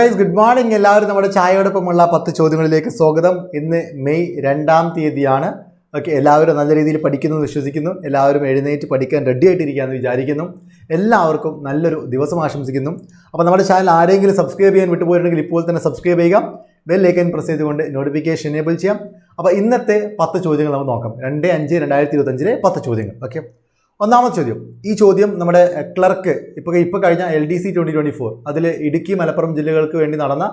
Good morning എല്ലാവരും നമ്മുടെ ചായയോടൊപ്പമുള്ള പത്ത് ചോദ്യങ്ങളിലേക്ക് സ്വാഗതം. ഇന്ന് മെയ് രണ്ടാം തീയതിയാണ്. ഓക്കെ എല്ലാവരും നല്ല രീതിയിൽ പഠിക്കുന്നു എന്ന് വിശ്വസിക്കുന്നു. എല്ലാവരും എഴുന്നേറ്റ് പഠിക്കാൻ റെഡി ആയിട്ടിരിക്കുകയെന്ന് വിചാരിക്കുന്നു. എല്ലാവർക്കും നല്ലൊരു ദിവസം ആശംസിക്കുന്നു. അപ്പോൾ നമ്മുടെ ചാനൽ ആരെങ്കിലും സബ്സ്ക്രൈബ് ചെയ്യാൻ വിട്ടുപോയിട്ടുണ്ടെങ്കിൽ ഇപ്പോൾ തന്നെ സബ്സ്ക്രൈബ് ചെയ്യുക. ബെൽ ഐക്കൺ പ്രസ് ചെയ്തുകൊണ്ട് നോട്ടിഫിക്കേഷൻ എനേബിൾ ചെയ്യാം. അപ്പോൾ ഇന്നത്തെ പത്ത് ചോദ്യങ്ങൾ നമുക്ക് നോക്കാം. രണ്ട് അഞ്ച് രണ്ടായിരത്തി ഇരുപത്തഞ്ചിലെ പത്ത് ചോദ്യങ്ങൾ. ഓക്കെ ഒന്നാമത്തെ ചോദ്യം. ഈ ചോദ്യം നമ്മുടെ ക്ലർക്ക് ഇപ്പോൾ ഇപ്പോൾ കഴിഞ്ഞ L D C twenty twenty four അതിൽ ഇടുക്കി മലപ്പുറം ജില്ലകൾക്ക് വേണ്ടി നടന്ന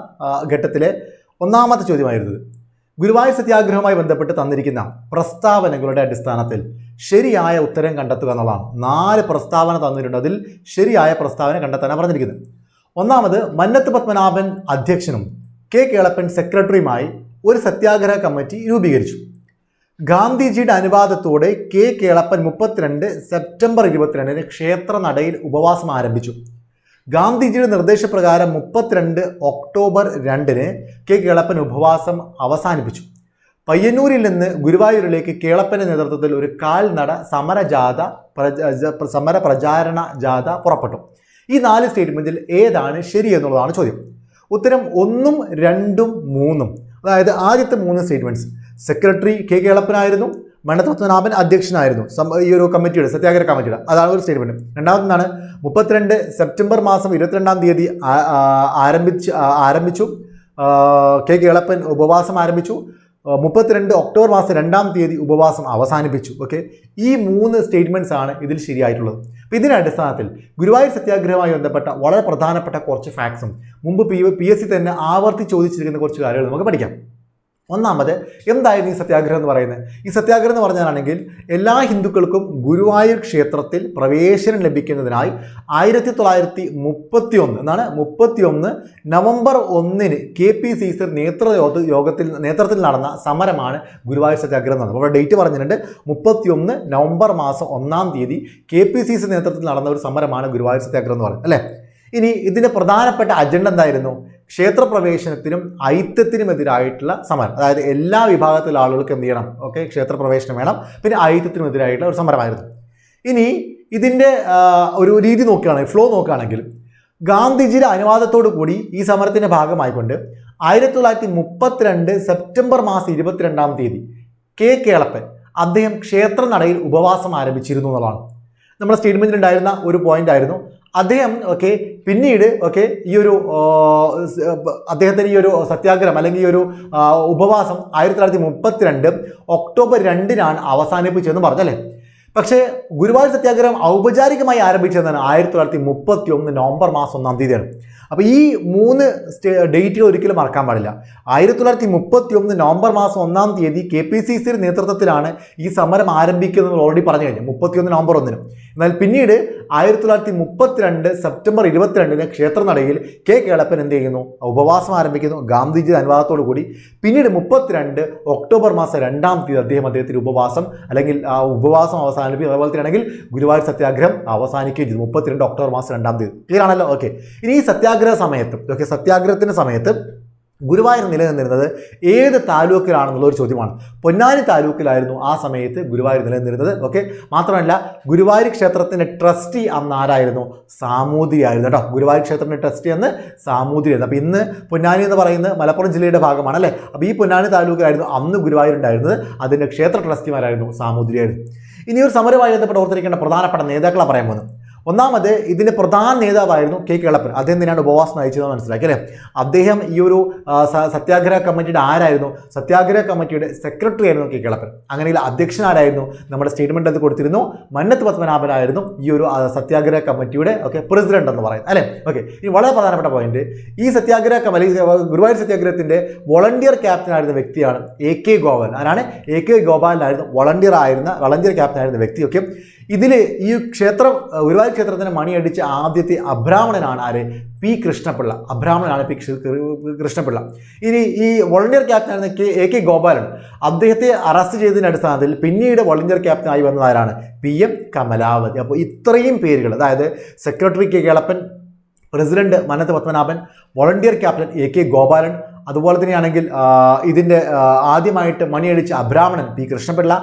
ഘട്ടത്തിലെ ഒന്നാമത്തെ ചോദ്യമായിരുന്നത് ഗുരുവായൂർ സത്യാഗ്രഹവുമായി ബന്ധപ്പെട്ട് തന്നിരിക്കുന്ന പ്രസ്താവനകളുടെ അടിസ്ഥാനത്തിൽ ശരിയായ ഉത്തരം കണ്ടെത്തുക എന്നുള്ളതാണ്. നാല് പ്രസ്താവന തന്നിട്ടുണ്ട്. അതിൽ ശരിയായ പ്രസ്താവന കണ്ടെത്താനാണ് പറഞ്ഞിരിക്കുന്നത്. ഒന്നാമത് മന്നത്ത് പത്മനാഭൻ അധ്യക്ഷനും കെ കേളപ്പൻ സെക്രട്ടറിയുമായി ഒരു സത്യാഗ്രഹ കമ്മിറ്റി രൂപീകരിച്ചു. ഗാന്ധിജിയുടെ അനുവാദത്തോടെ കെ. കേളപ്പൻ മുപ്പത്തിരണ്ട് സെപ്റ്റംബർ ഇരുപത്തിരണ്ടിന് ക്ഷേത്ര നടയിൽ ഉപവാസം ആരംഭിച്ചു. ഗാന്ധിജിയുടെ നിർദ്ദേശപ്രകാരം മുപ്പത്തിരണ്ട് ഒക്ടോബർ രണ്ടിന് കെ. കേളപ്പൻ ഉപവാസം അവസാനിപ്പിച്ചു. പയ്യന്നൂരിൽ നിന്ന് ഗുരുവായൂരിലേക്ക് കേളപ്പന്റെ നേതൃത്വത്തിൽ ഒരു കാൽനട സമരജാഥ ജാഥ സമര പ്രചാരണ ജാഥ പുറപ്പെട്ടു. ഈ നാല് സ്റ്റേറ്റ്മെന്റിൽ ഏതാണ് ശരി എന്നുള്ളതാണ് ചോദ്യം. ഉത്തരം ഒന്നും രണ്ടും മൂന്നും. അതായത് ആദ്യത്തെ മൂന്ന് സ്റ്റേറ്റ്മെന്റ്സ് സെക്രട്ടറി കെ കേളപ്പനായിരുന്നു. മണ്ണത്തത്വനാഭൻ അധ്യക്ഷനായിരുന്നു. ഈ ഒരു കമ്മിറ്റിയുടെ സത്യാഗ്രഹ കമ്മിറ്റിയുടെ അതാണ് ഒരു സ്റ്റേറ്റ്മെന്റ് രണ്ടാമതെന്നാണ് മുപ്പത്തിരണ്ട് സെപ്റ്റംബർ മാസം ഇരുപത്തിരണ്ടാം തീയതി ആരംഭിച്ച് ആരംഭിച്ചു. കെ കേളപ്പൻ ഉപവാസം ആരംഭിച്ചു. മുപ്പത്തിരണ്ട് ഒക്ടോബർ മാസം രണ്ടാം തീയതി ഉപവാസം അവസാനിപ്പിച്ചു. ഓക്കെ ഈ മൂന്ന് സ്റ്റേറ്റ്മെന്റ്സ് ആണ് ഇതിൽ ശരിയായിട്ടുള്ളത്. അപ്പോൾ ഇതിന്റെ അടിസ്ഥാനത്തിൽ ഗുരുവായൂർ സത്യാഗ്രഹവുമായി ബന്ധപ്പെട്ട വളരെ പ്രധാനപ്പെട്ട കുറച്ച് ഫാക്ട്സും മുമ്പ് പി പി എസ് സി തന്നെ ആവർത്തി ചോദിച്ചിരിക്കുന്ന കുറച്ച് കാര്യങ്ങൾ നമുക്ക് പഠിക്കാം. ഒന്നാമത് എന്തായിരുന്നു ഈ സത്യാഗ്രഹം എന്ന് പറയുന്നത്? ഈ സത്യാഗ്രഹം എന്ന് പറഞ്ഞാണെങ്കിൽ എല്ലാ ഹിന്ദുക്കൾക്കും ഗുരുവായൂർ ക്ഷേത്രത്തിൽ പ്രവേശനം ലഭിക്കുന്നതിനായി ആയിരത്തി തൊള്ളായിരത്തി മുപ്പത്തി ഒന്ന് എന്നാണ് മുപ്പത്തി ഒന്ന് നവംബർ ഒന്നിന് കെ പി സി സി നേതൃ യോഗത്തിൽ നേതൃത്വത്തിൽ നടന്ന സമരമാണ് ഗുരുവായൂർ സത്യാഗ്രഹം നടന്നത് അപ്പോൾ ഡേറ്റ് പറഞ്ഞിട്ടുണ്ട് മുപ്പത്തി ഒന്ന് നവംബർ മാസം ഒന്നാം തീയതി കെ പി സി സി നേതൃത്വത്തിൽ നടന്ന ഒരു സമരമാണ് ഗുരുവായൂർ സത്യാഗ്രഹം എന്ന് പറയുന്നത് അല്ലേ? ഇനി ഇതിന്റെ പ്രധാനപ്പെട്ട അജണ്ട എന്തായിരുന്നു? ക്ഷേത്രപ്രവേശനത്തിനും ഐത്യത്തിനുമെതിരായിട്ടുള്ള സമരം. അതായത് എല്ലാ വിഭാഗത്തിലുള്ള ആളുകൾക്ക് എന്ത് ചെയ്യണം? ഓക്കെ ക്ഷേത്രപ്രവേശനം വേണം. പിന്നെ ഐത്യത്തിനുമെതിരായിട്ടുള്ള ഒരു സമരമായിരുന്നു. ഇനി ഇതിന്റെ ഒരു രീതി നോക്കുകയാണെങ്കിൽ ഫ്ലോ നോക്കുകയാണെങ്കിൽ ഗാന്ധിജിയുടെ അനുവാദത്തോടു കൂടി ഈ സമരത്തിന്റെ ഭാഗമായിക്കൊണ്ട് ആയിരത്തി തൊള്ളായിരത്തി മുപ്പത്തിരണ്ട് സെപ്റ്റംബർ മാസം ഇരുപത്തിരണ്ടാം തീയതി കെ. കേളപ്പൻ അദ്ദേഹം ക്ഷേത്രനടയിൽ ഉപവാസം ആരംഭിച്ചിരുന്നു എന്നുള്ളതാണ്. നമ്മുടെ സ്റ്റേറ്റ്മെന്റിൽ ഉണ്ടായിരുന്ന ഒരു പോയിന്റ് ആയിരുന്നു. അദ്ദേഹം ഓക്കെ പിന്നീട് ഓക്കെ ഈ ഒരു അദ്ദേഹത്തിന്റെ ഈ ഒരു സത്യാഗ്രഹം അല്ലെങ്കിൽ ഈ ഒരു ഉപവാസം ആയിരത്തി തൊള്ളായിരത്തി മുപ്പത്തിരണ്ട് ഒക്ടോബർ രണ്ടിനാണ് അവസാനിപ്പിച്ചതെന്ന് പറഞ്ഞല്ലേ? പക്ഷേ ഗുരുവായൂർ സത്യാഗ്രഹം ഔപചാരികമായി ആരംഭിച്ചതെന്നാണ് ആയിരത്തി തൊള്ളായിരത്തി മുപ്പത്തി ഒന്ന് നവംബർ മാസം ഒന്നാം തീയതിയാണ്. അപ്പോൾ ഈ മൂന്ന് സ്റ്റേ ഡേറ്റുകൾ ഒരിക്കലും മറക്കാൻ പാടില്ല. ആയിരത്തി തൊള്ളായിരത്തി മുപ്പത്തി ഒന്ന് നവംബർ മാസം ഒന്നാം തീയതി കെ പി സി സിയുടെ നേതൃത്വത്തിലാണ് ഈ സമരം ആരംഭിക്കുന്നത് ഓൾറെഡി പറഞ്ഞു കഴിഞ്ഞു. മുപ്പത്തിയൊന്ന് നവംബർ ഒന്നിന്. എന്നാൽ പിന്നീട് ആയിരത്തി തൊള്ളായിരത്തി മുപ്പത്തിരണ്ട് സെപ്റ്റംബർ ഇരുപത്തിരണ്ടിന് ക്ഷേത്രനടയിൽ കെ കേളപ്പൻ എന്ത് ചെയ്യുന്നു? ഉപവാസം ആരംഭിക്കുന്നു. ഗാന്ധിജി അനുവാദത്തോടു കൂടി പിന്നീട് മുപ്പത്തിരണ്ട് ഒക്ടോബർ മാസം രണ്ടാം തീയതി അദ്ദേഹം അദ്ദേഹത്തിന്റെ ഉപവാസം അല്ലെങ്കിൽ ആ ഉപവാസം അവസാനിപ്പിക്കും അതുപോലെ തന്നെയാണെങ്കിൽ ഗുരുവായൂർ സത്യാഗ്രഹം അവസാനിക്കുകയും ചെയ്തു. മുപ്പത്തിരണ്ട് ഒക്ടോബർ മാസം രണ്ടാം തീയതി. ക്ലിയർ ആണല്ലോ? ഓക്കെ ഇനി ഈ സത്യാഗ്രഹ സമയത്ത് ഓക്കെ സത്യാഗ്രഹത്തിന്റെ സമയത്ത് ഗുരുവായൂർ നിലനിന്നിരുന്നത് ഏത് താലൂക്കിലാണെന്നുള്ള ഒരു ചോദ്യമാണ്. പൊന്നാനി താലൂക്കിലായിരുന്നു ആ സമയത്ത് ഗുരുവായൂർ നിലനിന്നിരുന്നത്. ഓക്കെ മാത്രമല്ല ഗുരുവായൂർ ക്ഷേത്രത്തിന്റെ ട്രസ്റ്റി അന്ന് ആരായിരുന്നു? സാമൂതിരി ആയിരുന്നു കേട്ടോ. ഗുരുവായൂർ ക്ഷേത്രത്തിന്റെ ട്രസ്റ്റി അന്ന് സാമൂതിരി ആയിരുന്നു. അപ്പോൾ ഇന്ന് പൊന്നാനി എന്ന് പറയുന്നത് മലപ്പുറം ജില്ലയുടെ ഭാഗമാണ് അല്ലേ അപ്പോൾ ഈ പൊന്നാനി താലൂക്കിലായിരുന്നു അന്ന് ഗുരുവായൂർ ഉണ്ടായിരുന്നത്. അതിന്റെ ക്ഷേത്ര ട്രസ്റ്റിമാരായിരുന്നു സാമൂതിരിയായിരുന്നു ഇനി ഒരു സമരമായി ബന്ധപ്പെട്ട് ഓർത്തിരിക്കേണ്ട പ്രധാനപ്പെട്ട നേതാക്കളെ പറയാൻ പോകുന്നത്. ഒന്നാമത് ഇതിന്റെ പ്രധാന നേതാവായിരുന്നു കെ കേളപ്പൻ. അദ്ദേഹം തന്നെയാണ് ഉപവാസം നയിച്ചതെന്ന് മനസ്സിലാക്കി അല്ലേ? അദ്ദേഹം ഈ ഒരു സത്യാഗ്രഹ കമ്മിറ്റിയുടെ ആരായിരുന്നു? സത്യാഗ്രഹ കമ്മിറ്റിയുടെ സെക്രട്ടറി ആയിരുന്നു കെ കേളപ്പൻ. അങ്ങനെയുള്ള അധ്യക്ഷനാരായിരുന്നു നമ്മുടെ സ്റ്റേറ്റ്മെന്റ് അത് കൊടുത്തിരുന്നു. മന്നത്ത് പത്മനാഭനായിരുന്നു ഈ ഒരു സത്യാഗ്രഹ കമ്മിറ്റിയുടെ ഓക്കെ പ്രസിഡന്റ് എന്ന് പറയുന്നത് അല്ലേ? ഓക്കെ ഈ വളരെ പ്രധാനപ്പെട്ട പോയിന്റ്. ഈ സത്യാഗ്രഹ കമ്മിറ്റി ഗുരുവായൂർ സത്യാഗ്രഹത്തിന്റെ വോളണ്ടിയർ ക്യാപ്റ്റൻ ആയിരുന്ന വ്യക്തിയാണ് എ കെ ഗോപാൽ ആരാണ്? എ കെ ഗോപാലിനായിരുന്നു വോളണ്ടിയർ ആയിരുന്ന വളണ്ടിയർ ക്യാപ്റ്റൻ ആയിരുന്ന വ്യക്തി ഒക്കെ ഇതിൽ ഈ ക്ഷേത്രം ഒരുപാട് ക്ഷേത്രത്തിന് മണിയടിച്ച ആദ്യത്തെ അബ്രാഹ്മണനാണ് ആര്? പി. കൃഷ്ണപിള്ള. അബ്രാഹ്മണനാണ് പി. കൃഷ്ണപിള്ള. ഇനി ഈ വോളണ്ടിയർ ക്യാപ്റ്റൻ ആയിരുന്ന കെ എ കെ ഗോപാലൻ അദ്ദേഹത്തെ അറസ്റ്റ് ചെയ്തതിന്റെ അടിസ്ഥാനത്തിൽ പിന്നീട് വോളണ്ടിയർ ക്യാപ്റ്റൻ ആയി വന്നത് ആരാണ്? പി. എം. കമലാവതി. അപ്പോൾ ഇത്രയും പേരുകൾ അതായത് secretary K. Kelappan president Manath Padmanabhan volunteer captain A. K. Gopalan അതുപോലെ തന്നെയാണെങ്കിൽ ഇതിന്റെ ആദ്യമായിട്ട് മണിയടിച്ച അബ്രാഹ്മണൻ P. Krishnapillai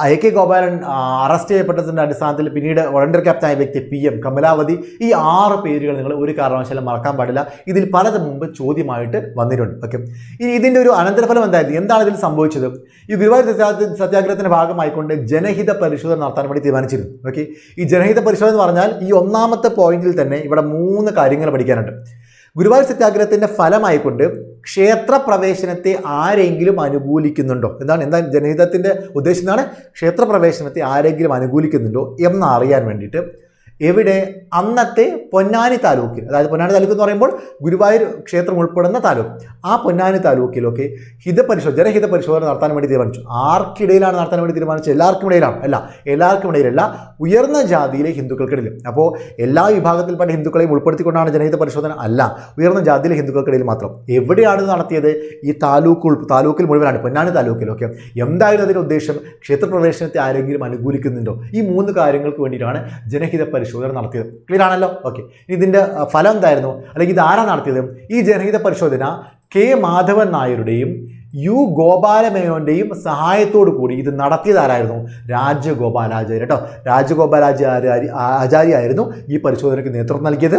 I K Gopalan arrest ചെയ്യപ്പെട്ടതിന്റെ അടിസ്ഥാനത്തിൽ പിന്നീട് വളണ്ടിയർ ക്യാപ്റ്റൻ ആയ വ്യക്തി പി എം കമലാവതി ഈ ആറ് പേരുകൾ നിങ്ങൾ ഒരു കാരണവശാലും മറക്കാൻ പാടില്ല. ഇതിൽ പലതും മുമ്പ് ചോദ്യമായിട്ട് വന്നിട്ടുണ്ട്. ഓക്കെ ഇനി ഇതിന്റെ ഒരു അനന്തരഫലം എന്തായിരുന്നു? എന്താണ് ഇതിൽ സംഭവിച്ചത്? ഈ ഗുരുവായൂർ സത്യാ- സത്യാഗ്രഹത്തിന്റെ ഭാഗമായിക്കൊണ്ട് ജനഹിത പരിശോധന നടത്താൻ വേണ്ടി തീരുമാനിച്ചിരുന്നു. ഓക്കെ ഈ ജനഹിത പരിശോധന എന്ന് പറഞ്ഞാൽ ഈ ഒന്നാമത്തെ പോയിന്റിൽ തന്നെ ഇവിടെ മൂന്ന് കാര്യങ്ങൾ പഠിക്കാനുണ്ട്. ഗുരുവായൂർ സത്യാഗ്രഹത്തിന്റെ ഫലമായിക്കൊണ്ട് ക്ഷേത്ര പ്രവേശനത്തെ ആരെങ്കിലും അനുകൂലിക്കുന്നുണ്ടോ? എന്താണ് എന്താ ജനഹിതത്തിന്റെ ഉദ്ദേശം? എന്താണ് ക്ഷേത്ര പ്രവേശനത്തെ ആരെങ്കിലും അനുകൂലിക്കുന്നുണ്ടോ എന്നറിയാൻ വേണ്ടിയിട്ട് എവിടെ? അന്നത്തെ പൊന്നാനി താലൂക്കിൽ. അതായത് പൊന്നാനി താലൂക്ക് എന്ന് പറയുമ്പോൾ ഗുരുവായൂർ ക്ഷേത്രം ഉൾപ്പെടുന്ന താലൂക്ക്. ആ പൊന്നാനി താലൂക്കിലൊക്കെ ഹിതപരിശോധന ജനഹിത പരിശോധന നടത്താൻ വേണ്ടി തീരുമാനിച്ചു. ആർക്കിടയിലാണ് നടത്താൻ വേണ്ടി തീരുമാനിച്ചത്? എല്ലാവർക്കും ഇടയിലാണ്. അല്ല എല്ലാവർക്കും ഇടയിലല്ല ഉയർന്ന ജാതിയിലെ ഹിന്ദുക്കൾക്കിടയിൽ. അപ്പോൾ എല്ലാ വിഭാഗത്തിൽപ്പെട്ട ഹിന്ദുക്കളെയും ഉൾപ്പെടുത്തിക്കൊണ്ടാണ് ജനഹിത പരിശോധന അല്ല ഉയർന്ന ജാതിയിലെ ഹിന്ദുക്കൾക്കിടയിൽ മാത്രം. എവിടെയാണ് നടത്തിയത്? ഈ താലൂക്ക് താലൂക്കിൽ മുഴുവനാണ് പൊന്നാനി താലൂക്കിലൊക്കെ. എന്തായാലും അതിന്റെ ഉദ്ദേശം? ക്ഷേത്രപ്രവേശനത്തെ ആരെങ്കിലും അനുകൂലിക്കുന്നുണ്ടോ? ഈ മൂന്ന് കാര്യങ്ങൾക്ക് വേണ്ടിയിട്ടാണ് ജനഹിത പരിശോധന നടത്തിയത്. ക്ലിയർ ആണല്ലോ? ഓക്കെ ഇതിന്റെ ഫലം എന്തായിരുന്നു? അല്ലെങ്കിൽ ഇത് ആരാ നടത്തിയത്? ഈ ജനഹിത പരിശോധന കെ മാധവൻ നായരുടെയും യു ഗോപാലമേനോന്റെയും സഹായത്തോടു കൂടി ഇത് നടത്തിയത് ആരായിരുന്നു? രാജഗോപാലാചാര്യ കേട്ടോ രാജഗോപാലാചാര്യ ആചാര്യ ആയിരുന്നു ഈ പരിശോധനയ്ക്ക് നേതൃത്വം നൽകിയത്.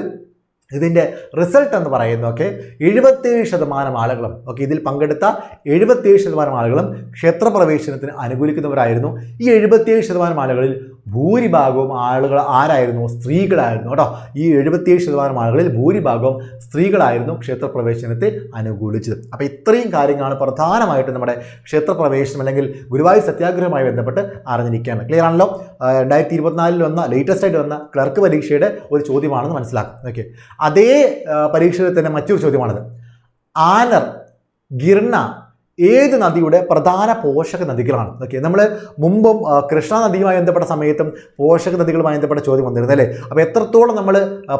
ഇതിന്റെ റിസൾട്ട് എന്ന് പറയുന്നതൊക്കെ എഴുപത്തേഴ് ശതമാനം ആളുകളും ഓക്കെ ഇതിൽ പങ്കെടുത്ത എഴുപത്തേഴ് ശതമാനം ആളുകളും ക്ഷേത്രപ്രവേശനത്തിന് അനുകൂലിക്കുന്നവരായിരുന്നു. ഈ എഴുപത്തേഴ് ശതമാനം ആളുകളിൽ ഭൂരിഭാഗവും ആളുകൾ ആരായിരുന്നു? സ്ത്രീകളായിരുന്നു. കേട്ടോ. ഈ എഴുപത്തിയേഴ് ശതമാനം ആളുകളിൽ ഭൂരിഭാഗവും സ്ത്രീകളായിരുന്നു ക്ഷേത്രപ്രവേശനത്തെ അനുകൂലിച്ചത്. അപ്പോൾ ഇത്രയും കാര്യങ്ങളാണ് പ്രധാനമായിട്ടും നമ്മുടെ ക്ഷേത്രപ്രവേശനം അല്ലെങ്കിൽ ഗുരുവായൂർ സത്യാഗ്രഹവുമായി ബന്ധപ്പെട്ട് അറിഞ്ഞിരിക്കുകയാണ്. ക്ലിയർ ആണല്ലോ? രണ്ടായിരത്തി ഇരുപത്തിനാലിൽ വന്ന ലേറ്റസ്റ്റ് ആയിട്ട് വന്ന ക്ലർക്ക് പരീക്ഷയുടെ ഒരു ചോദ്യമാണെന്ന് മനസ്സിലാക്കും. ഓക്കെ അതേ പരീക്ഷയിൽ തന്നെ മറ്റൊരു ചോദ്യമാണിത്. ആനർ ഗിർണ ഏത് നദിയുടെ പ്രധാന പോഷക നദികളാണ്? ഓക്കെ നമ്മൾ മുമ്പും കൃഷ്ണ നദിയുമായി ബന്ധപ്പെട്ട സമയത്തും പോഷക നദികളുമായി ബന്ധപ്പെട്ട ചോദ്യം വന്നിരുന്നു അല്ലേ? അപ്പോൾ എത്രത്തോളം നമ്മൾ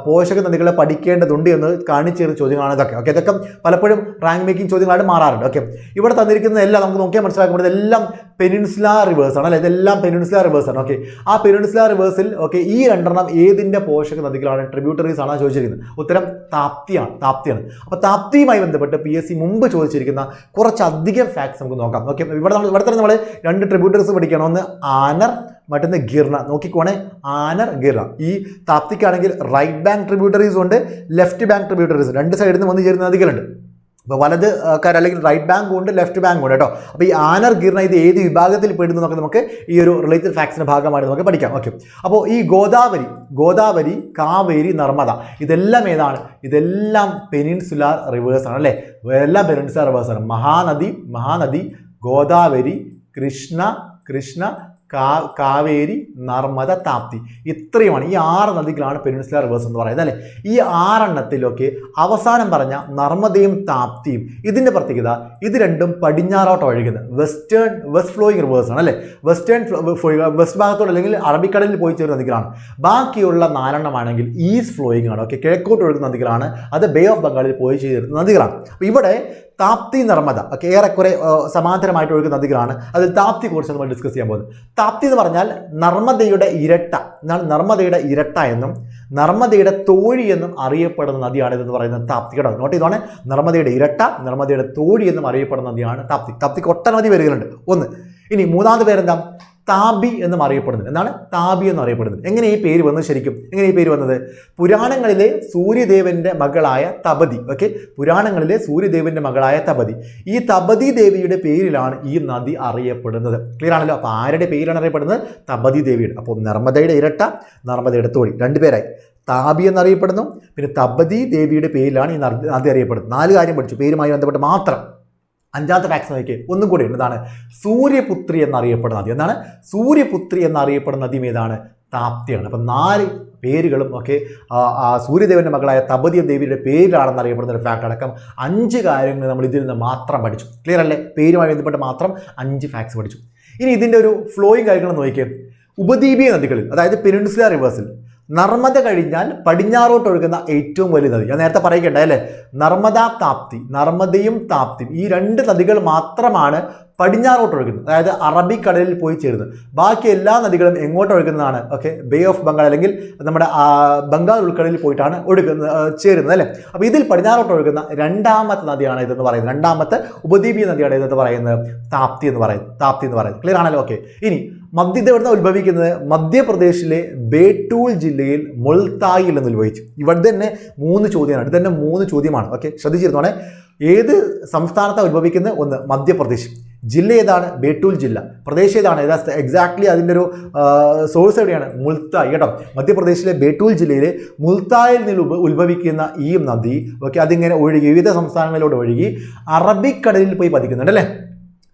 പോഷക നദികളെ പഠിക്കേണ്ടതുണ്ട് എന്ന് കാണിച്ചു തരുന്ന ചോദ്യങ്ങളാണ് ഇതൊക്കെ. ഓക്കെ ഇതൊക്കെ പലപ്പോഴും റാങ്ക് മേക്കിംഗ് ചോദ്യങ്ങളായിട്ട് മാറാറുണ്ട്. ഓക്കെ ഇവിടെ തന്നിരിക്കുന്നതെല്ലാം നമുക്ക് നോക്കിയാൽ മനസ്സിലാക്കുമ്പോൾ ഇതെല്ലാം പെനിൻസുല റിവേഴ്സ് ആണ് അല്ലേ? ഇതെല്ലാം പെനിൻസുല റിവേഴ്സ് ആണ്. ഓക്കെ ആ പെനിൻസുല റിവേഴ്സിൽ ഓക്കെ ഈ രണ്ടെണ്ണം ഏതിന്റെ പോഷക നദികളാണ്? ട്രിബ്യൂട്ടറീസ് ആണ് ചോദിച്ചിരിക്കുന്നത്? ഉത്തരം താപ്തിയാണ് താപ്തിയാണ്. അപ്പോൾ താപ്തിയുമായി ബന്ധപ്പെട്ട് പി എസ് സി മുമ്പ് ചോദിച്ചിരിക്കുന്ന കുറച്ചധികം ഫാക്ട്സ് നമുക്ക് നോക്കാം. ഓക്കെ ഇവിടെ നമ്മൾ ഇവിടെ തന്നെ നമ്മൾ രണ്ട് ട്രിബ്യൂട്ടേഴ്സ് പഠിക്കണം ഒന്ന് ആനർ മറ്റൊന്ന് ഗിർണ. നോക്കിക്കോണേ. ആനർ ഗിർണ. ഈ താപ്തിക്കാണെങ്കിൽ റൈറ്റ് ബാങ്ക് ട്രിബ്യൂട്ടറീസ് ഉണ്ട് ലെഫ്റ്റ് ബാങ്ക് ട്രിബ്യൂട്ടറീസ് രണ്ട് സൈഡിൽ നിന്ന് വന്ന് ചേരുന്ന നദികളുണ്ട് അപ്പോൾ വലത് കര അല്ലെങ്കിൽ റൈറ്റ് ബാങ്ക് ഉണ്ട് ലെഫ്റ്റ് ബാങ്ക് ഉണ്ട് കേട്ടോ. അപ്പോൾ ഈ ആനർ ഗിർണ ഇത് ഏത് വിഭാഗത്തിൽ പെടുന്നു എന്നൊക്കെ നമുക്ക് ഈ ഒരു റിലേറ്റഡ് ഫാക്ട്സിന്റെ ഭാഗമായിട്ട് നമുക്ക് പഠിക്കാം. ഓക്കെ അപ്പോൾ ഈ ഗോദാവരി ഗോദാവരി കാവേരി നർമ്മദ ഇതെല്ലാം ഏതാണ്? ഇതെല്ലാം പെനിൻസുലാർ റിവേഴ്സാണ് അല്ലേ? എല്ലാം പെനിൻസുലാർ റിവേഴ്സാണ് മഹാനദി മഹാനദി ഗോദാവരി കൃഷ്ണ കൃഷ്ണ കാവേരി നർമ്മദ താപ്തി. ഇത്രയുമാണ്. ഈ ആറ് നദികളാണ് പെനിൻസുലാർ റിവേഴ്സ് എന്ന് പറയുന്നത് അല്ലേ? ഈ ആറെണ്ണത്തിലൊക്കെ അവസാനം പറഞ്ഞ നർമ്മദയും താപ്തിയും ഇതിന്റെ പ്രത്യേകത ഇത് രണ്ടും പടിഞ്ഞാറോട്ട് ഒഴുകുന്നത്. വെസ്റ്റേൺ വെസ്റ്റ് ഫ്ലോയിങ് റിവേഴ്സ് ആണ് അല്ലേ? വെസ്റ്റേൺ വെസ്റ്റ് ഭാഗത്തോട് അല്ലെങ്കിൽ അറബിക്കടലിൽ പോയി ചേരുന്ന നദികളാണ്. ബാക്കിയുള്ള നാലെണ്ണമാണെങ്കിൽ ഈസ്റ്റ് ഫ്ലോയിങ് ആണ് ഓക്കെ? കിഴക്കോട്ട് ഒഴുകുന്ന നദികളാണ് അത് ബേ ഓഫ് ബംഗാളിൽ പോയി ചേരുന്ന നദികളാണ്. അപ്പോൾ ഇവിടെ താപ്തി നർമ്മദ ഒക്കെ ഏറെക്കുറെ സമാന്തരമായിട്ട് ഒഴുകുന്ന നദികളാണ്. അതിൽ താപ്തി കുറിച്ച് നമ്മൾ ഡിസ്കസ് ചെയ്യാൻ പോകുന്നത്. താപ്തി എന്ന് പറഞ്ഞാൽ നർമ്മദയുടെ ഇരട്ട. എന്നാൽ നർമ്മദയുടെ ഇരട്ട എന്നും നർമ്മദയുടെ തോഴി എന്നും അറിയപ്പെടുന്ന നദിയാണ് ഇതെന്ന് പറയുന്നത് താപ്തി കേട്ടോ? നോട്ട് ചെയ്തോണേ. നർമ്മദയുടെ ഇരട്ട നർമ്മദയുടെ തോഴി എന്നും അറിയപ്പെടുന്ന നദിയാണ് താപ്തി. താപ്തിക്ക് ഒട്ടനവധി പേരുകളുണ്ട്. ഒന്ന് ഇനി മൂന്നാമത് പേരെന്താ? താബി എന്നും അറിയപ്പെടുന്നത്. എന്താണ്? താബി എന്ന് അറിയപ്പെടുന്നത്. എങ്ങനെ ഈ പേര് വന്നത് ശരിക്കും? എങ്ങനെ ഈ പേര് വന്നത്? പുരാണങ്ങളിലെ സൂര്യദേവന്റെ മകളായ തപതി. ഓക്കെ? പുരാണങ്ങളിലെ സൂര്യദേവന്റെ മകളായ തപതി. ഈ തപതി ദേവിയുടെ പേരിലാണ് ഈ നദി അറിയപ്പെടുന്നത്. ക്ലിയർ ആണല്ലോ? അപ്പോൾ ആരുടെ പേരിലാണ് അറിയപ്പെടുന്നത്? തപതി ദേവിയുടെ. അപ്പോൾ നർമ്മദയുടെ ഇരട്ട നർമ്മദയുടെ തോഴി. രണ്ടുപേരായി താബി എന്നറിയപ്പെടുന്നു. പിന്നെ തപതി ദേവിയുടെ പേരിലാണ് ഈ നദി അറിയപ്പെടുന്നത്. നാല് കാര്യം പഠിച്ചു. പേരുമായി ബന്ധപ്പെട്ട് മാത്രം. അഞ്ചാമത്തെ ഫാക്സ് നോക്കിയേ ഒന്നും കൂടി ഉണ്ട്. എന്താണ് സൂര്യപുത്രി എന്നറിയപ്പെടുന്ന നദി. എന്താണ്? സൂര്യപുത്രി എന്നറിയപ്പെടുന്ന നദിയും ഏതാണ്? താപ്തിയാണ്. അപ്പം നാല് പേരുകളും ഒക്കെ സൂര്യദേവന്റെ മകളായ തപതി ദേവിയുടെ പേരിലാണെന്ന് അറിയപ്പെടുന്ന ഒരു ഫാക്ട് അടക്കം അഞ്ച് കാര്യങ്ങൾ നമ്മൾ ഇതിൽ നിന്ന് മാത്രം പഠിച്ചു. ക്ലിയർ അല്ലേ? പേരുമായി ബന്ധപ്പെട്ട് മാത്രം അഞ്ച് ഫാക്ട്സ് പഠിച്ചു. ഇനി ഇതിന്റെ ഒരു ഫ്ലോയിങ് കാര്യങ്ങൾ നോക്കിയേ. ഉപദ്വീപീയ നദികളിൽ അതായത് പെനിൻസുല റിവേഴ്സിൽ നർമ്മദ കഴിഞ്ഞാൽ പടിഞ്ഞാറോട്ട് ഒഴുകുന്ന ഏറ്റവും വലിയ നദി. ഞാൻ നേരത്തെ പറയുകയുണ്ടായി അല്ലേ? നർമ്മദ താപ്തി നർമ്മദയും താപ്തിയും ഈ രണ്ട് നദികൾ മാത്രമാണ് പടിഞ്ഞാറോട്ട് ഒഴുകുന്നത് അതായത് അറബിക്കടലിൽ പോയി ചേരുന്നത് ബാക്കി എല്ലാ നദികളും എങ്ങോട്ട് ഒഴുകുന്നതാണ്? ഓക്കെ ബേ ഓഫ് ബംഗാൾ അല്ലെങ്കിൽ നമ്മുടെ ബംഗാൾ ഉൾക്കടലിൽ പോയിട്ടാണ് ഒഴുകുന്നത് ചേരുന്നത് അല്ലേ? അപ്പോൾ ഇതിൽ പടിഞ്ഞാറോട്ട് ഒഴുകുന്ന രണ്ടാമത്തെ നദിയാണ് ഇതെന്ന് പറയുന്നത്. രണ്ടാമത്തെ ഉപദ്വീപീയ നദിയാണ് ഇതെന്ന് പറയുന്നത്. താപ്തി എന്ന് പറയുന്നത്. താപ്തി എന്ന് പറയുന്നത്. ക്ലിയർ ആണല്ലോ? ഓക്കെ. ഇനി മധ്യ ഇത് എവിടുന്ന ഉത്ഭവിക്കുന്നത്? മധ്യപ്രദേശിലെ ബേട്ടൂൾ ജില്ലയിൽ മുൾത്തായിൽ എന്ന് ഉത്ഭവിച്ചു. ഇവിടെ തന്നെ മൂന്ന് ചോദ്യമാണ് ഇത് തന്നെ മൂന്ന് ചോദ്യമാണ്. ഓക്കെ ശ്രദ്ധിച്ചിരുന്നോണേ. ഏത് സംസ്ഥാനത്താണ് ഉത്ഭവിക്കുന്നത്? ഒന്ന് മധ്യപ്രദേശ്. ജില്ല ഏതാണ്? ബേട്ടൂൽ ജില്ല. പ്രദേശം ഏതാണ്? എക്സാക്ട്ലി അതിന്റെ ഒരു സോഴ്സ് എവിടെയാണ്? മുൾത്തായ് കേട്ടോ. മധ്യപ്രദേശിലെ ബേട്ടൂൽ ജില്ലയിലെ മുൾത്തായിൽ നിന്ന് ഉത്ഭ- ഉത്ഭവിക്കുന്ന ഈ നദി ഓക്കെ അതിങ്ങനെ ഒഴുകി വിവിധ സംസ്ഥാനങ്ങളിലൂടെ ഒഴുകി അറബിക്കടലിൽ പോയി പതിക്കുന്നുണ്ട് അല്ലേ?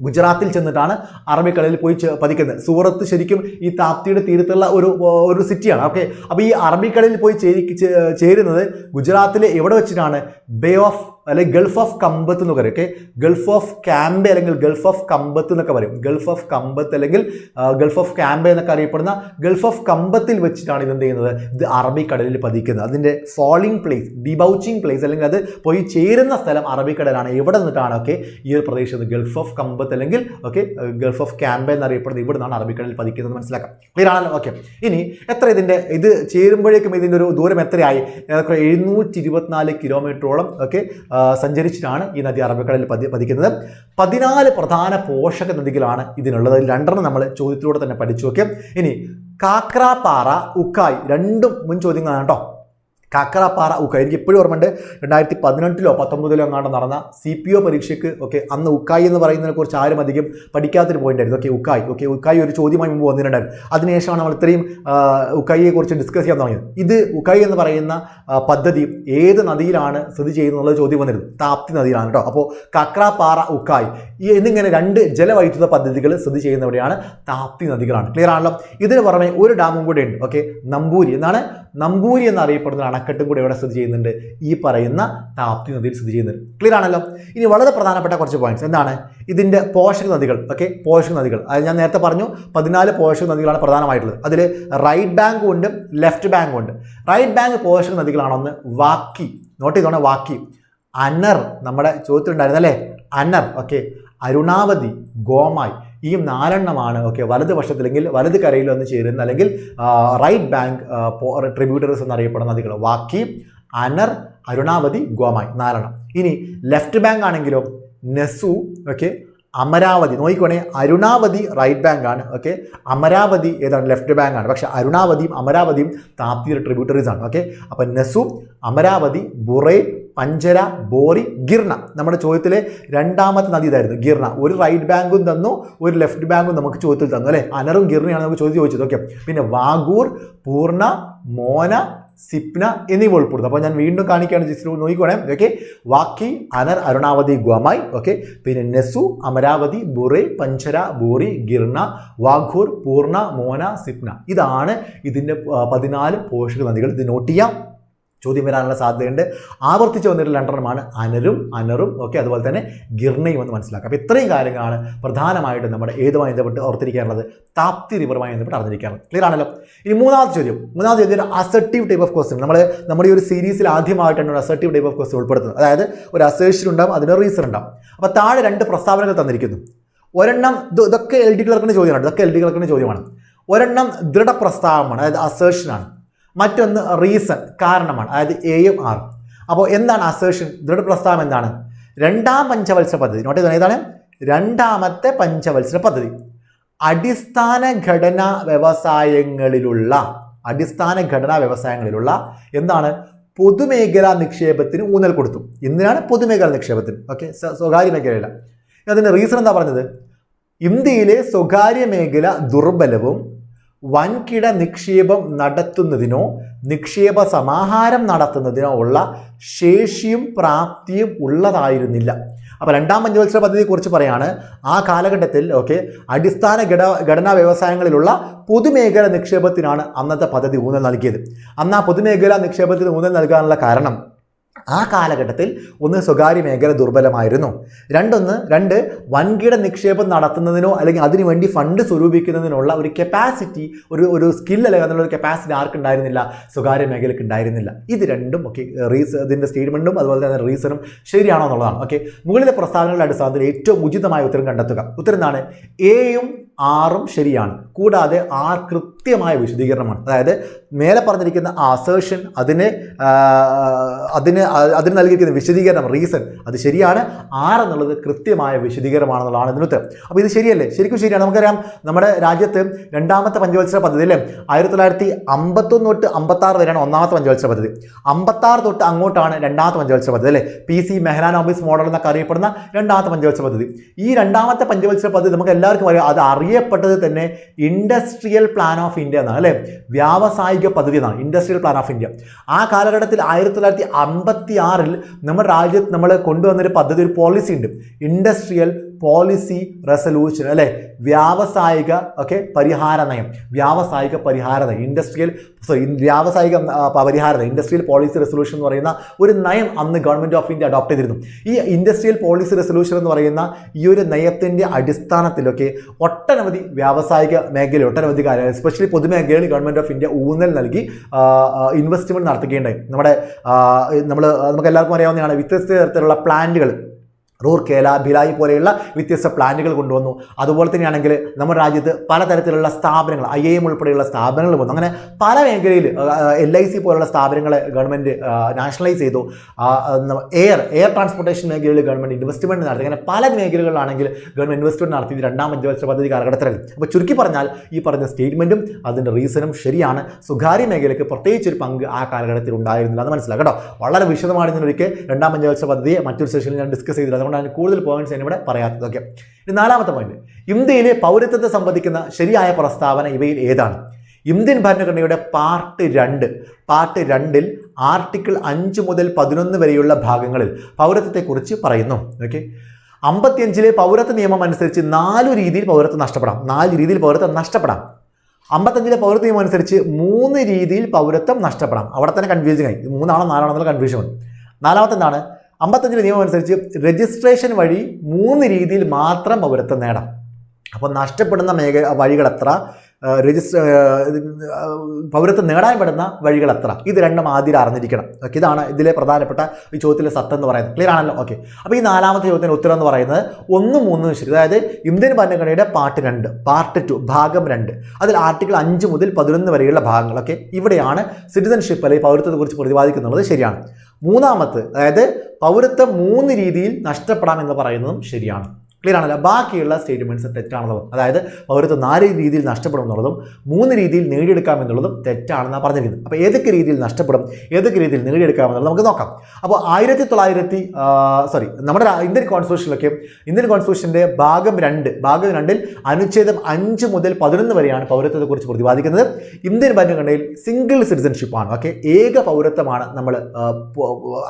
ഗുജറാത്തിൽ ചെന്നിട്ടാണ് അറബിക്കടലിൽ പോയി പതിക്കുന്നത്. സൂറത്ത് ശരിക്കും ഈ താപ്തിയുടെ തീരത്തുള്ള ഒരു ഒരു സിറ്റിയാണ് ഓക്കെ അപ്പോൾ ഈ അറബിക്കടലിൽ പോയി ചേരി ചേരുന്നത് ഗുജറാത്തിലെ എവിടെ വെച്ചിട്ടാണ്? ബേ ഓഫ് അല്ലെങ്കിൽ ഗൾഫ് ഓഫ് കമ്പത്ത് എന്ന് പറയും ഓക്കെ ഗൾഫ് ഓഫ് ക്യാമ്പ അല്ലെങ്കിൽ ഗൾഫ് ഓഫ് കമ്പത്ത് എന്നൊക്കെ പറയും. ഗൾഫ് ഓഫ് കമ്പത്ത് അല്ലെങ്കിൽ ഗൾഫ് ഓഫ് ക്യാമ്പ എന്നൊക്കെ അറിയപ്പെടുന്ന ഗൾഫ് ഓഫ് കമ്പത്തിൽ വെച്ചിട്ടാണ് ഇത് എന്ത് ചെയ്യുന്നത്? ഇത് അറബിക്കടലിൽ പതിക്കുന്നത്. അതിന്റെ ഫോളിംഗ് പ്ലേസ് ഡിബൗച്ചിങ് പ്ലേസ് അല്ലെങ്കിൽ അത് പോയി ചേരുന്ന സ്ഥലം അറബിക്കടലാണ്. എവിടെ നിന്നിട്ടാണ് ഓക്കെ ഈ ഒരു പ്രദേശത്ത് ഗൾഫ് ഓഫ് കമ്പത്ത് അല്ലെങ്കിൽ ഓക്കെ ഗൾഫ് ഓഫ് ക്യാമ്പെ എന്നറിയപ്പെടുന്നത് ഇവിടെ നിന്നാണ് അറബിക്കടലിൽ പതിക്കുന്നത് മനസ്സിലാക്കാം. ക്ലിയർ ആണല്ലോ? ഓക്കെ ഇനി എത്ര ഇതിന്റെ ഇത് ചേരുമ്പോഴേക്കും ഇതിന്റെ ഒരു ദൂരം എത്രയായി? ഏതൊക്കെ എഴുന്നൂറ്റി ഇരുപത്തിനാല് കിലോമീറ്ററോളം ഒക്കെ ആ, സഞ്ചരിച്ചിട്ടാണ് ഈ നദി അറബിക്കടലിൽ പതി പതിക്കുന്നത്. പതിനാല് പ്രധാന പോഷക നദികളാണ് ഇതിനുള്ളത്. രണ്ടെണ്ണം നമ്മൾ ചോദ്യത്തിലൂടെ തന്നെ പഠിച്ചു നോക്കിയാൽ ഇനി കാക്രാപ്പാറ ഉക്കായ് രണ്ടും മുൻ ചോദ്യങ്ങളാണ് കേട്ടോ. കാക്കറാപ്പാറ ഉക്കായി. എനിക്ക് എപ്പോഴും ഓർമ്മയുണ്ട് രണ്ടായിരത്തി പതിനെട്ടിലോ പത്തൊമ്പതിലോ എങ്ങാണ്ട് നടന്ന സി പി ഒ പരീക്ഷയ്ക്ക് ഓക്കെ അന്ന് ഉക്കായി എന്ന് പറയുന്നതിനെ കുറിച്ച് ആരും അധികം പഠിക്കാത്തൊരു പോയിന്റ് ആയിരുന്നു. ഓക്കെ ഉക്കായി. ഓക്കെ ഉക്കായി ഒരു ചോദ്യമായി മുമ്പ് വന്നിട്ടുണ്ടായിരുന്നു. അതിനുശേഷമാണ് നമ്മൾ ഇത്രയും ഉക്കായിയെക്കുറിച്ച് ഉക്കായിയെ കുറിച്ച് ഡിസ്കസ് ചെയ്യാൻ തുടങ്ങിയത്. ഇത് ഉക്കായി എന്ന് പറയുന്ന പദ്ധതി ഏത് നദിയിലാണ് സ്ഥിതി ചെയ്യുന്നത് ചോദ്യം വന്നിരുന്നു. താപ്തി നദിയിലാണ് കേട്ടോ. അപ്പോൾ കക്രാപ്പാറ ഉക്കായി. എന്നിങ്ങനെ രണ്ട് ജലവൈദ്യുത പദ്ധതികൾ സ്ഥിതി ചെയ്യുന്നവിടെയാണ് താപ്തി നദികളാണ്. ക്ലിയർ ആണല്ലോ? ഇതിന് പുറമെ ഒരു ഡാമും കൂടെ ഉണ്ട്. ഓക്കെ നമ്പൂരി. എന്നാണ് നമ്പൂരി എന്നറിയപ്പെടുന്ന അണക്കെട്ടും കൂടി എവിടെ സ്ഥിതി ചെയ്യുന്നുണ്ട്? ഈ പറയുന്ന താപ്തി നദിയിൽ സ്ഥിതി ചെയ്യുന്നുണ്ട്. ക്ലിയർ ആണല്ലോ? ഇനി വളരെ പ്രധാനപ്പെട്ട കുറച്ച് പോയിന്റ്സ് എന്താണ്? ഇതിന്റെ പോഷക നദികൾ ഓക്കെ പോഷക നദികൾ. അത് ഞാൻ നേരത്തെ പറഞ്ഞു പതിനാല് പോഷക നദികളാണ് പ്രധാനമായിട്ടുള്ളത്. അതിൽ റൈറ്റ് ബാങ്കും ഉണ്ട് ലെഫ്റ്റ് ബാങ്കും ഉണ്ട്. റൈറ്റ് ബാങ്ക് പോഷക നദികളാണൊന്ന് വാക്കി. നോട്ട് ചെയ്തോണേ വാക്കി. അനർ നമ്മുടെ ചോദ്യത്തിലുണ്ടായിരുന്നു അല്ലേ അനർ ഓക്കെ അരുണാവതി ഗോമായി. ഈ നാലെണ്ണമാണ്. ഓക്കെ വലത് വശത്തിലെങ്കിൽ വലത് കരയിൽ വന്ന് ചേരുന്ന അല്ലെങ്കിൽ റൈറ്റ് ബാങ്ക് ട്രിബ്യൂട്ടറീസ് എന്നറിയപ്പെടുന്ന നദികൾ. വാക്കി അനർ അരുണാവതി ഗോമായി നാലെണ്ണം. ഇനി ലെഫ്റ്റ് ബാങ്ക് ആണെങ്കിലോ നെസു ഓക്കെ അമരാവതി. നോക്കിക്കോണേ അരുണാവതി റൈറ്റ് ബാങ്ക് ആണ്. ഓക്കെ അമരാവതി ഏതാണ്? ലെഫ്റ്റ് ബാങ്ക് ആണ്. പക്ഷേ അരുണാവതിയും അമരാവതിയും താപ്തിയുടെ ട്രിബ്യൂട്ടറീസ് ആണ്. ഓക്കെ അപ്പം നെസു അമരാവതി ബുറൈ പഞ്ചര ബോറി ഗിർണ. നമ്മുടെ ചോദ്യത്തിലെ രണ്ടാമത്തെ നദി ഇതായിരുന്നു ഗിർണ. ഒരു റൈറ്റ് ബാങ്കും തന്നു ഒരു ലെഫ്റ്റ് ബാങ്കും നമുക്ക് ചോദ്യത്തിൽ തന്നു അല്ലേ? അനറും ഗിർണയാണ് നമുക്ക് ചോദ്യം ചോദിച്ചത് ഓക്കെ പിന്നെ വാഗൂർ പൂർണ മോന സിപ്ന എന്നിവ ഉൾപ്പെടുന്നു അപ്പോൾ ഞാൻ വീണ്ടും കാണിക്കുകയാണ് ജിസ്ലു നോക്കിക്കോണേ. ഓക്കെ വാക്കി അനർ അരുണാവതി ഗ്വമായി ഓക്കെ പിന്നെ നെസു അമരാവതി ബുറെ പഞ്ചര ബോറി ഗിർണ വാഘൂർ പൂർണ മോന സിപ്ന. ഇതാണ് ഇതിന്റെ പതിനാല് പോഷക നദികൾ. ഇത് നോട്ട് ചെയ്യാം. ചോദ്യം വരാനുള്ള സാധ്യതയുണ്ട്. ആവർത്തിച്ച് വന്നിട്ടുള്ള രണ്ടെണ്ണമാണ് അനരും അനറും ഒക്കെ അതുപോലെ തന്നെ ഗിർണയും എന്ന് മനസ്സിലാക്കുക അപ്പോൾ ഇത്രയും കാര്യങ്ങളാണ് പ്രധാനമായിട്ടും നമ്മുടെ ഏതുമായി ബന്ധപ്പെട്ട് ഓർത്തിരിക്കാനുള്ളത്. താപ്തി റിവറുമായി ബന്ധപ്പെട്ട് അറിഞ്ഞിരിക്കാനുള്ളത്. ക്ലിയർ ആണല്ലോ? ഇനി മൂന്നാമത്തെ ചോദ്യം. മൂന്നാമത്തെ ചോദ്യം ഒരു അസർട്ടീവ് ടൈപ്പ് ഓഫ് ക്വസ്റ്റ്യൻ നമ്മൾ നമ്മുടെ ഈ ഒരു സീരീസിൽ ആദ്യമായിട്ടാണ് ഒരു അസർട്ടീവ് ടൈപ്പ് ഓഫ് ക്വസ്റ്റ്യൻ ഉൾപ്പെടുത്തുന്നത്. അതായത് ഒരു അസേഷൻ ഉണ്ടാവും അതിന് റീസൺ ഉണ്ടാവും. അപ്പോൾ താഴെ രണ്ട് പ്രസ്താവനകൾ തന്നിരിക്കുന്നു. ഒരെണ്ണം ഇത് ഇതൊക്കെ എൽ ഡി ക്ലർക്കിന്റെ ചോദ്യമാണ്. ഇതൊക്കെ എൽ ഡി ക്ലർക്കിന്റെ ചോദ്യമാണ്. ഒരെണ്ണം ദൃഢപ്രസ്താവമാണ്. അതായത് അസേഷനാണ് മറ്റൊന്ന് റീസൺ കാരണമാണ്. അതായത് എയും ആറും അപ്പോൾ എന്താണ് അസേഷൻ ദൃഢപ്രസ്താവം എന്താണ്? രണ്ടാം പഞ്ചവത്സര പദ്ധതി. നോട്ട് ചെയ്തോ ഏതാണ്? രണ്ടാമത്തെ പഞ്ചവത്സര പദ്ധതി. അടിസ്ഥാന ഘടനാ വ്യവസായങ്ങളിലുള്ള അടിസ്ഥാന ഘടനാ വ്യവസായങ്ങളിലുള്ള എന്താണ്? പൊതുമേഖലാ നിക്ഷേപത്തിന് ഊന്നൽ കൊടുത്തു. എന്തിനാണ് പൊതുമേഖലാ നിക്ഷേപത്തിന്? ഓക്കെ സ്വകാര്യ മേഖലയില്ല അതിന്റെ റീസൺ എന്താ പറഞ്ഞത്? ഇന്ത്യയിലെ സ്വകാര്യ മേഖല ദുർബലവും വൻകിട നിക്ഷേപം നടത്തുന്നതിനോ നിക്ഷേപ സമാഹാരം നടത്തുന്നതിനോ ഉള്ള ശേഷിയും പ്രാപ്തിയും ഉള്ളതായിരുന്നില്ല. അപ്പോൾ രണ്ടാം പഞ്ചവത്സര പദ്ധതിയെക്കുറിച്ച് പറയാണ്. ആ കാലഘട്ടത്തിൽ ഓക്കെ അടിസ്ഥാന ഘട ഘടനാ വ്യവസായങ്ങളിലുള്ള പൊതുമേഖല നിക്ഷേപത്തിനാണ് അന്നത്തെ പദ്ധതി ഊന്നൽ നൽകിയത്. അന്ന് ആ പൊതുമേഖലാ നിക്ഷേപത്തിന് ഊന്നൽ നൽകാനുള്ള കാരണം ആ കാലഘട്ടത്തിൽ ഒന്ന് സ്വകാര്യ മേഖല ദുർബലമായിരുന്നു. രണ്ടൊന്ന് രണ്ട് വൻകിട നിക്ഷേപം നടത്തുന്നതിനോ അല്ലെങ്കിൽ അതിനുവേണ്ടി ഫണ്ട് സ്വരൂപിക്കുന്നതിനുള്ള ഒരു കപ്പാസിറ്റി ഒരു ഒരു സ്കിൽ അല്ലെങ്കിൽ അതിനുള്ള ഒരു കപ്പാസിറ്റി ആർക്കുണ്ടായിരുന്നില്ല സ്വകാര്യ മേഖലയ്ക്ക് ഉണ്ടായിരുന്നില്ല. ഇത് രണ്ടും ഒക്കെ റീസ് ഇതിന്റെ സ്റ്റേറ്റ്മെന്റും അതുപോലെ തന്നെ റീസണും ശരിയാണോ എന്നുള്ളതാണ്. ഓക്കെ മുകളിലെ പ്രസ്താവനകളുടെ അടിസ്ഥാനത്തിൽ ഏറ്റവും ഉചിതമായ ഉത്തരം കണ്ടെത്തുക. ഉത്തരം എന്താണ്? എയും ആറും ശരിയാണ്. കൂടാതെ ആർ കൃത്യമായ വിശദീകരണമാണ്. അതായത് മേലെ പറഞ്ഞിരിക്കുന്ന അസേഷൻ അതിന് അതിന് അതിന് നൽകിയിരിക്കുന്ന വിശദീകരണം റീസൺ അത് ശരിയാണ്. ആർ എന്നുള്ളത് കൃത്യമായ വിശദീകരണമാണെന്നുള്ളതാണ് ഇതിനകത്ത് അപ്പോൾ ഇത് ശരിയല്ലേ? ശരിക്കും ശരിയാണ്. നമുക്കറിയാം നമ്മുടെ രാജ്യത്ത് രണ്ടാമത്തെ പഞ്ചവത്സര പദ്ധതി അല്ലേ? ആയിരത്തി തൊള്ളായിരത്തി അമ്പത്തൊന്ന് തൊട്ട് അമ്പത്താറ് വരെയാണ് ഒന്നാമത്തെ പഞ്ചവത്സര പദ്ധതി. അമ്പത്താറ് തൊട്ട് അങ്ങോട്ടാണ് രണ്ടാമത്തെ പഞ്ചവത്സര പദ്ധതി അല്ലേ? പി സി മെഹ്റാൻ ഓഫീസ് മോഡൽ എന്നൊക്കെ അറിയപ്പെടുന്ന രണ്ടാമത്തെ പഞ്ചവത്സര പദ്ധതി. ഈ രണ്ടാമത്തെ പഞ്ചവത്സര പദ്ധതി നമുക്ക് എല്ലാവർക്കും അറിയാം. അത് അറിയപ്പെട്ടത് തന്നെ ഇൻഡസ്ട്രിയൽ പ്ലാൻ ഓഫ് ഇന്ത്യ എന്നാണ് അല്ലേ? വ്യാവസായിക പദ്ധതി എന്നാണ് ഇൻഡസ്ട്രിയൽ പ്ലാൻ ഓഫ് ഇന്ത്യ ആ കാലഘട്ടത്തിൽ ആയിരത്തി തൊള്ളായിരത്തി അമ്പത്തി ആറിൽ നമ്മുടെ രാജ്യത്ത് നമ്മൾ കൊണ്ടുവന്നൊരു പദ്ധതി ഒരു പോളിസി ഉണ്ട്. ഇൻഡസ്ട്രിയൽ പോളിസി റെസൊല്യൂഷൻ അല്ലെ? വ്യാവസായിക ഓക്കെ പരിഹാര നയം. വ്യാവസായിക പരിഹാര നയം. ഇൻഡസ്ട്രിയൽ സോറി വ്യാവസായിക പരിഹാര നയം. ഇൻഡസ്ട്രിയൽ പോളിസി റെസൊല്യൂഷൻ എന്ന് പറയുന്ന ഒരു നയം അന്ന് ഗവൺമെന്റ് ഓഫ് ഇന്ത്യ അഡോപ്റ്റ് ചെയ്തിരുന്നു. ഈ ഇൻഡസ്ട്രിയൽ പോളിസി റെസൊല്യൂഷൻ എന്ന് പറയുന്ന ഈ ഒരു നയത്തിന്റെ അടിസ്ഥാനത്തിലൊക്കെ ഒട്ടനവധി വ്യാവസായിക മേഖല ഒട്ടനവധി കാര്യങ്ങൾ എസ്പെഷ്യലി പൊതുമേഖലയിൽ ഗവൺമെന്റ് ഓഫ് ഇന്ത്യ ഊന്നൽ നൽകി ഇൻവെസ്റ്റ്മെന്റ് നടത്തുകയുണ്ടായി. നമ്മുടെ നമ്മൾ നമുക്ക് എല്ലാവർക്കും അറിയാവുന്നതാണ് വ്യത്യസ്ത തരത്തിലുള്ള പ്ലാന്റുകൾ റൂർക്കേല ഭിലായി പോലെയുള്ള വ്യത്യസ്ത പ്ലാന്റുകൾ കൊണ്ടുവന്നു. അതുപോലെ തന്നെയാണെങ്കിൽ നമ്മുടെ രാജ്യത്ത് പലതരത്തിലുള്ള സ്ഥാപനങ്ങൾ ഐ എം ഉൾപ്പെടെയുള്ള സ്ഥാപനങ്ങൾ വന്നു. അങ്ങനെ പല മേഖലയിൽ എൽ ഐ സി പോലുള്ള സ്ഥാപനങ്ങളെ ഗവൺമെന്റ് നാഷണലൈസ് ചെയ്തു. എയർ എയർ ട്രാൻസ്പോർട്ടേഷൻ മേഖലയിൽ ഗവൺമെന്റ് ഇൻവെസ്റ്റ്മെന്റ് നടത്തി. അങ്ങനെ പല മേഖലകളിലാണെങ്കിൽ ഗവൺമെന്റ് ഇൻവെസ്റ്റ്മെന്റ് നടത്തിയത് രണ്ടാം പഞ്ചവത്സര പദ്ധതി കാലഘട്ടത്തിൽ അപ്പോൾ ചുരുക്കി പറഞ്ഞാൽ ഈ പറഞ്ഞ സ്റ്റേറ്റ്മെന്റും അതിന്റെ റീസണും ശരിയാണ്. സ്വകാര്യ മേഖലയ്ക്ക് പ്രത്യേകിച്ച് ഒരു പങ്ക് ആ കാലഘട്ടത്തിൽ ഉണ്ടായിരുന്നില്ല എന്ന് മനസ്സിലാക്കാം കേട്ടോ. വളരെ വിശദമാണ് ഇതിനൊരിക്കൽ രണ്ടാം പഞ്ചവത്സര പദ്ധതിയെ മറ്റൊരു സെഷനിൽ ഞാൻ ഡിസ്കസ് ചെയ്തില്ല. അതുകൊണ്ടാണ് കൂടുതൽ പോയിന്റ്സ് ഞാൻ ഇവിടെ പറയാത്തത്. ഓക്കെ ഇനി നാലാമത്തെ പോയിന്റ് ഇന്ത്യയിലെ പൗരത്വത്തെ സംബന്ധിക്കുന്ന ശരിയായ പ്രസ്താവന ഇവയിൽ ഏതാണ്? ഇന്ത്യൻ ഭരണഘടനയുടെ പാർട്ട് രണ്ട്. പാർട്ട് രണ്ടിൽ ആർട്ടിക്കിൾ അഞ്ച് മുതൽ പതിനൊന്ന് വരെയുള്ള ഭാഗങ്ങളിൽ പൗരത്വത്തെക്കുറിച്ച് പറയുന്നു. ഓക്കെ അമ്പത്തിയഞ്ചിലെ പൗരത്വ നിയമം അനുസരിച്ച് നാലു രീതിയിൽ പൗരത്വം നഷ്ടപ്പെടാം. നാല് രീതിയിൽ പൗരത്വം നഷ്ടപ്പെടാം. അമ്പത്തഞ്ചിലെ പൗരത്വ നിയമം അനുസരിച്ച് മൂന്ന് രീതിയിൽ പൗരത്വം നഷ്ടപ്പെടാം. അവിടെ തന്നെ കൺഫ്യൂസിംഗ് ആയി. മൂന്നാണോ നാലാണോ എന്നുള്ള കൺഫ്യൂഷൻ ഉണ്ട് നാലാമത്തെ എന്താണ്? അമ്പത്തഞ്ചിലെ നിയമം അനുസരിച്ച് രജിസ്ട്രേഷൻ വഴി മൂന്ന് രീതിയിൽ മാത്രം പൗരത്വം നേടാം. അപ്പോൾ നഷ്ടപ്പെടുന്ന മേഖ വഴികൾ എത്ര രജിസ്റ്റർ പൗരത്വം നേടാൻ പെടുന്ന വഴികൾ എത്ര? ഇത് രണ്ടും ആദ്യം അറിഞ്ഞിരിക്കണം. ഓക്കെ ഇതാണ് ഇതിലെ പ്രധാനപ്പെട്ട ഈ ചോദ്യത്തിലെ സത്ത് എന്ന് പറയുന്നത്. ക്ലിയർ ആണല്ലോ? ഓക്കെ അപ്പോൾ ഈ നാലാമത്തെ ചോദ്യത്തിന് ഉത്തരം എന്ന് പറയുന്നത് ഒന്ന് മൂന്ന് ശരി അതായത് ഇന്ത്യൻ ഭരണഘടനയുടെ പാർട്ട് രണ്ട് പാർട്ട് ടു ഭാഗം രണ്ട്. അതിൽ ആർട്ടിക്കിൾ അഞ്ച് മുതൽ പതിനൊന്ന് വരെയുള്ള ഭാഗങ്ങളൊക്കെ ഇവിടെയാണ് സിറ്റിസൺഷിപ്പ് അല്ലെങ്കിൽ പൗരത്വത്തെക്കുറിച്ച് പ്രതിപാദിക്കുന്നത് ശരിയാണ്. മൂന്നാമത്തെ അതായത് പൗരത്വം മൂന്ന് രീതിയിൽ നഷ്ടപ്പെടാം എന്ന് പറയുന്നതും ശരിയാണ്. ക്ലിയർ ആണല്ലോ? ബാക്കിയുള്ള സ്റ്റേറ്റ്മെന്റ്സ് തെറ്റാണെന്നുള്ളത് അതായത് പൗരത്വം നാല് രീതിയിൽ നഷ്ടപ്പെടും എന്നുള്ളതും മൂന്ന് രീതിയിൽ നേടിയെടുക്കാം എന്നുള്ളതും തെറ്റാണെന്നാണ് പറഞ്ഞിരിക്കുന്നത്. അപ്പോൾ ഏതൊക്കെ രീതിയിൽ നഷ്ടപ്പെടും ഏതൊക്കെ രീതിയിൽ നേടിയെടുക്കാം എന്നുള്ളത് നമുക്ക് നോക്കാം. അപ്പോൾ ആയിരത്തി തൊള്ളായിരത്തി സോറി നമ്മുടെ ഇന്ത്യൻ കോൺസ്റ്റിറ്റ്യൂഷനിലൊക്കെ ഇന്ത്യൻ കോൺസ്റ്റിറ്റ്യൂഷന്റെ ഭാഗം രണ്ട് ഭാഗം രണ്ടിൽ അനുച്ഛേദം അഞ്ച് മുതൽ പതിനൊന്ന് വരെയാണ് പൗരത്വത്തെക്കുറിച്ച് പ്രതിപാദിക്കുന്നത്. ഇന്ത്യൻ ഭരണഘടനയിൽ സിംഗിൾ സിറ്റിസൺഷിപ്പാണ് ഓക്കെ? ഏക പൗരത്വമാണ് നമ്മൾ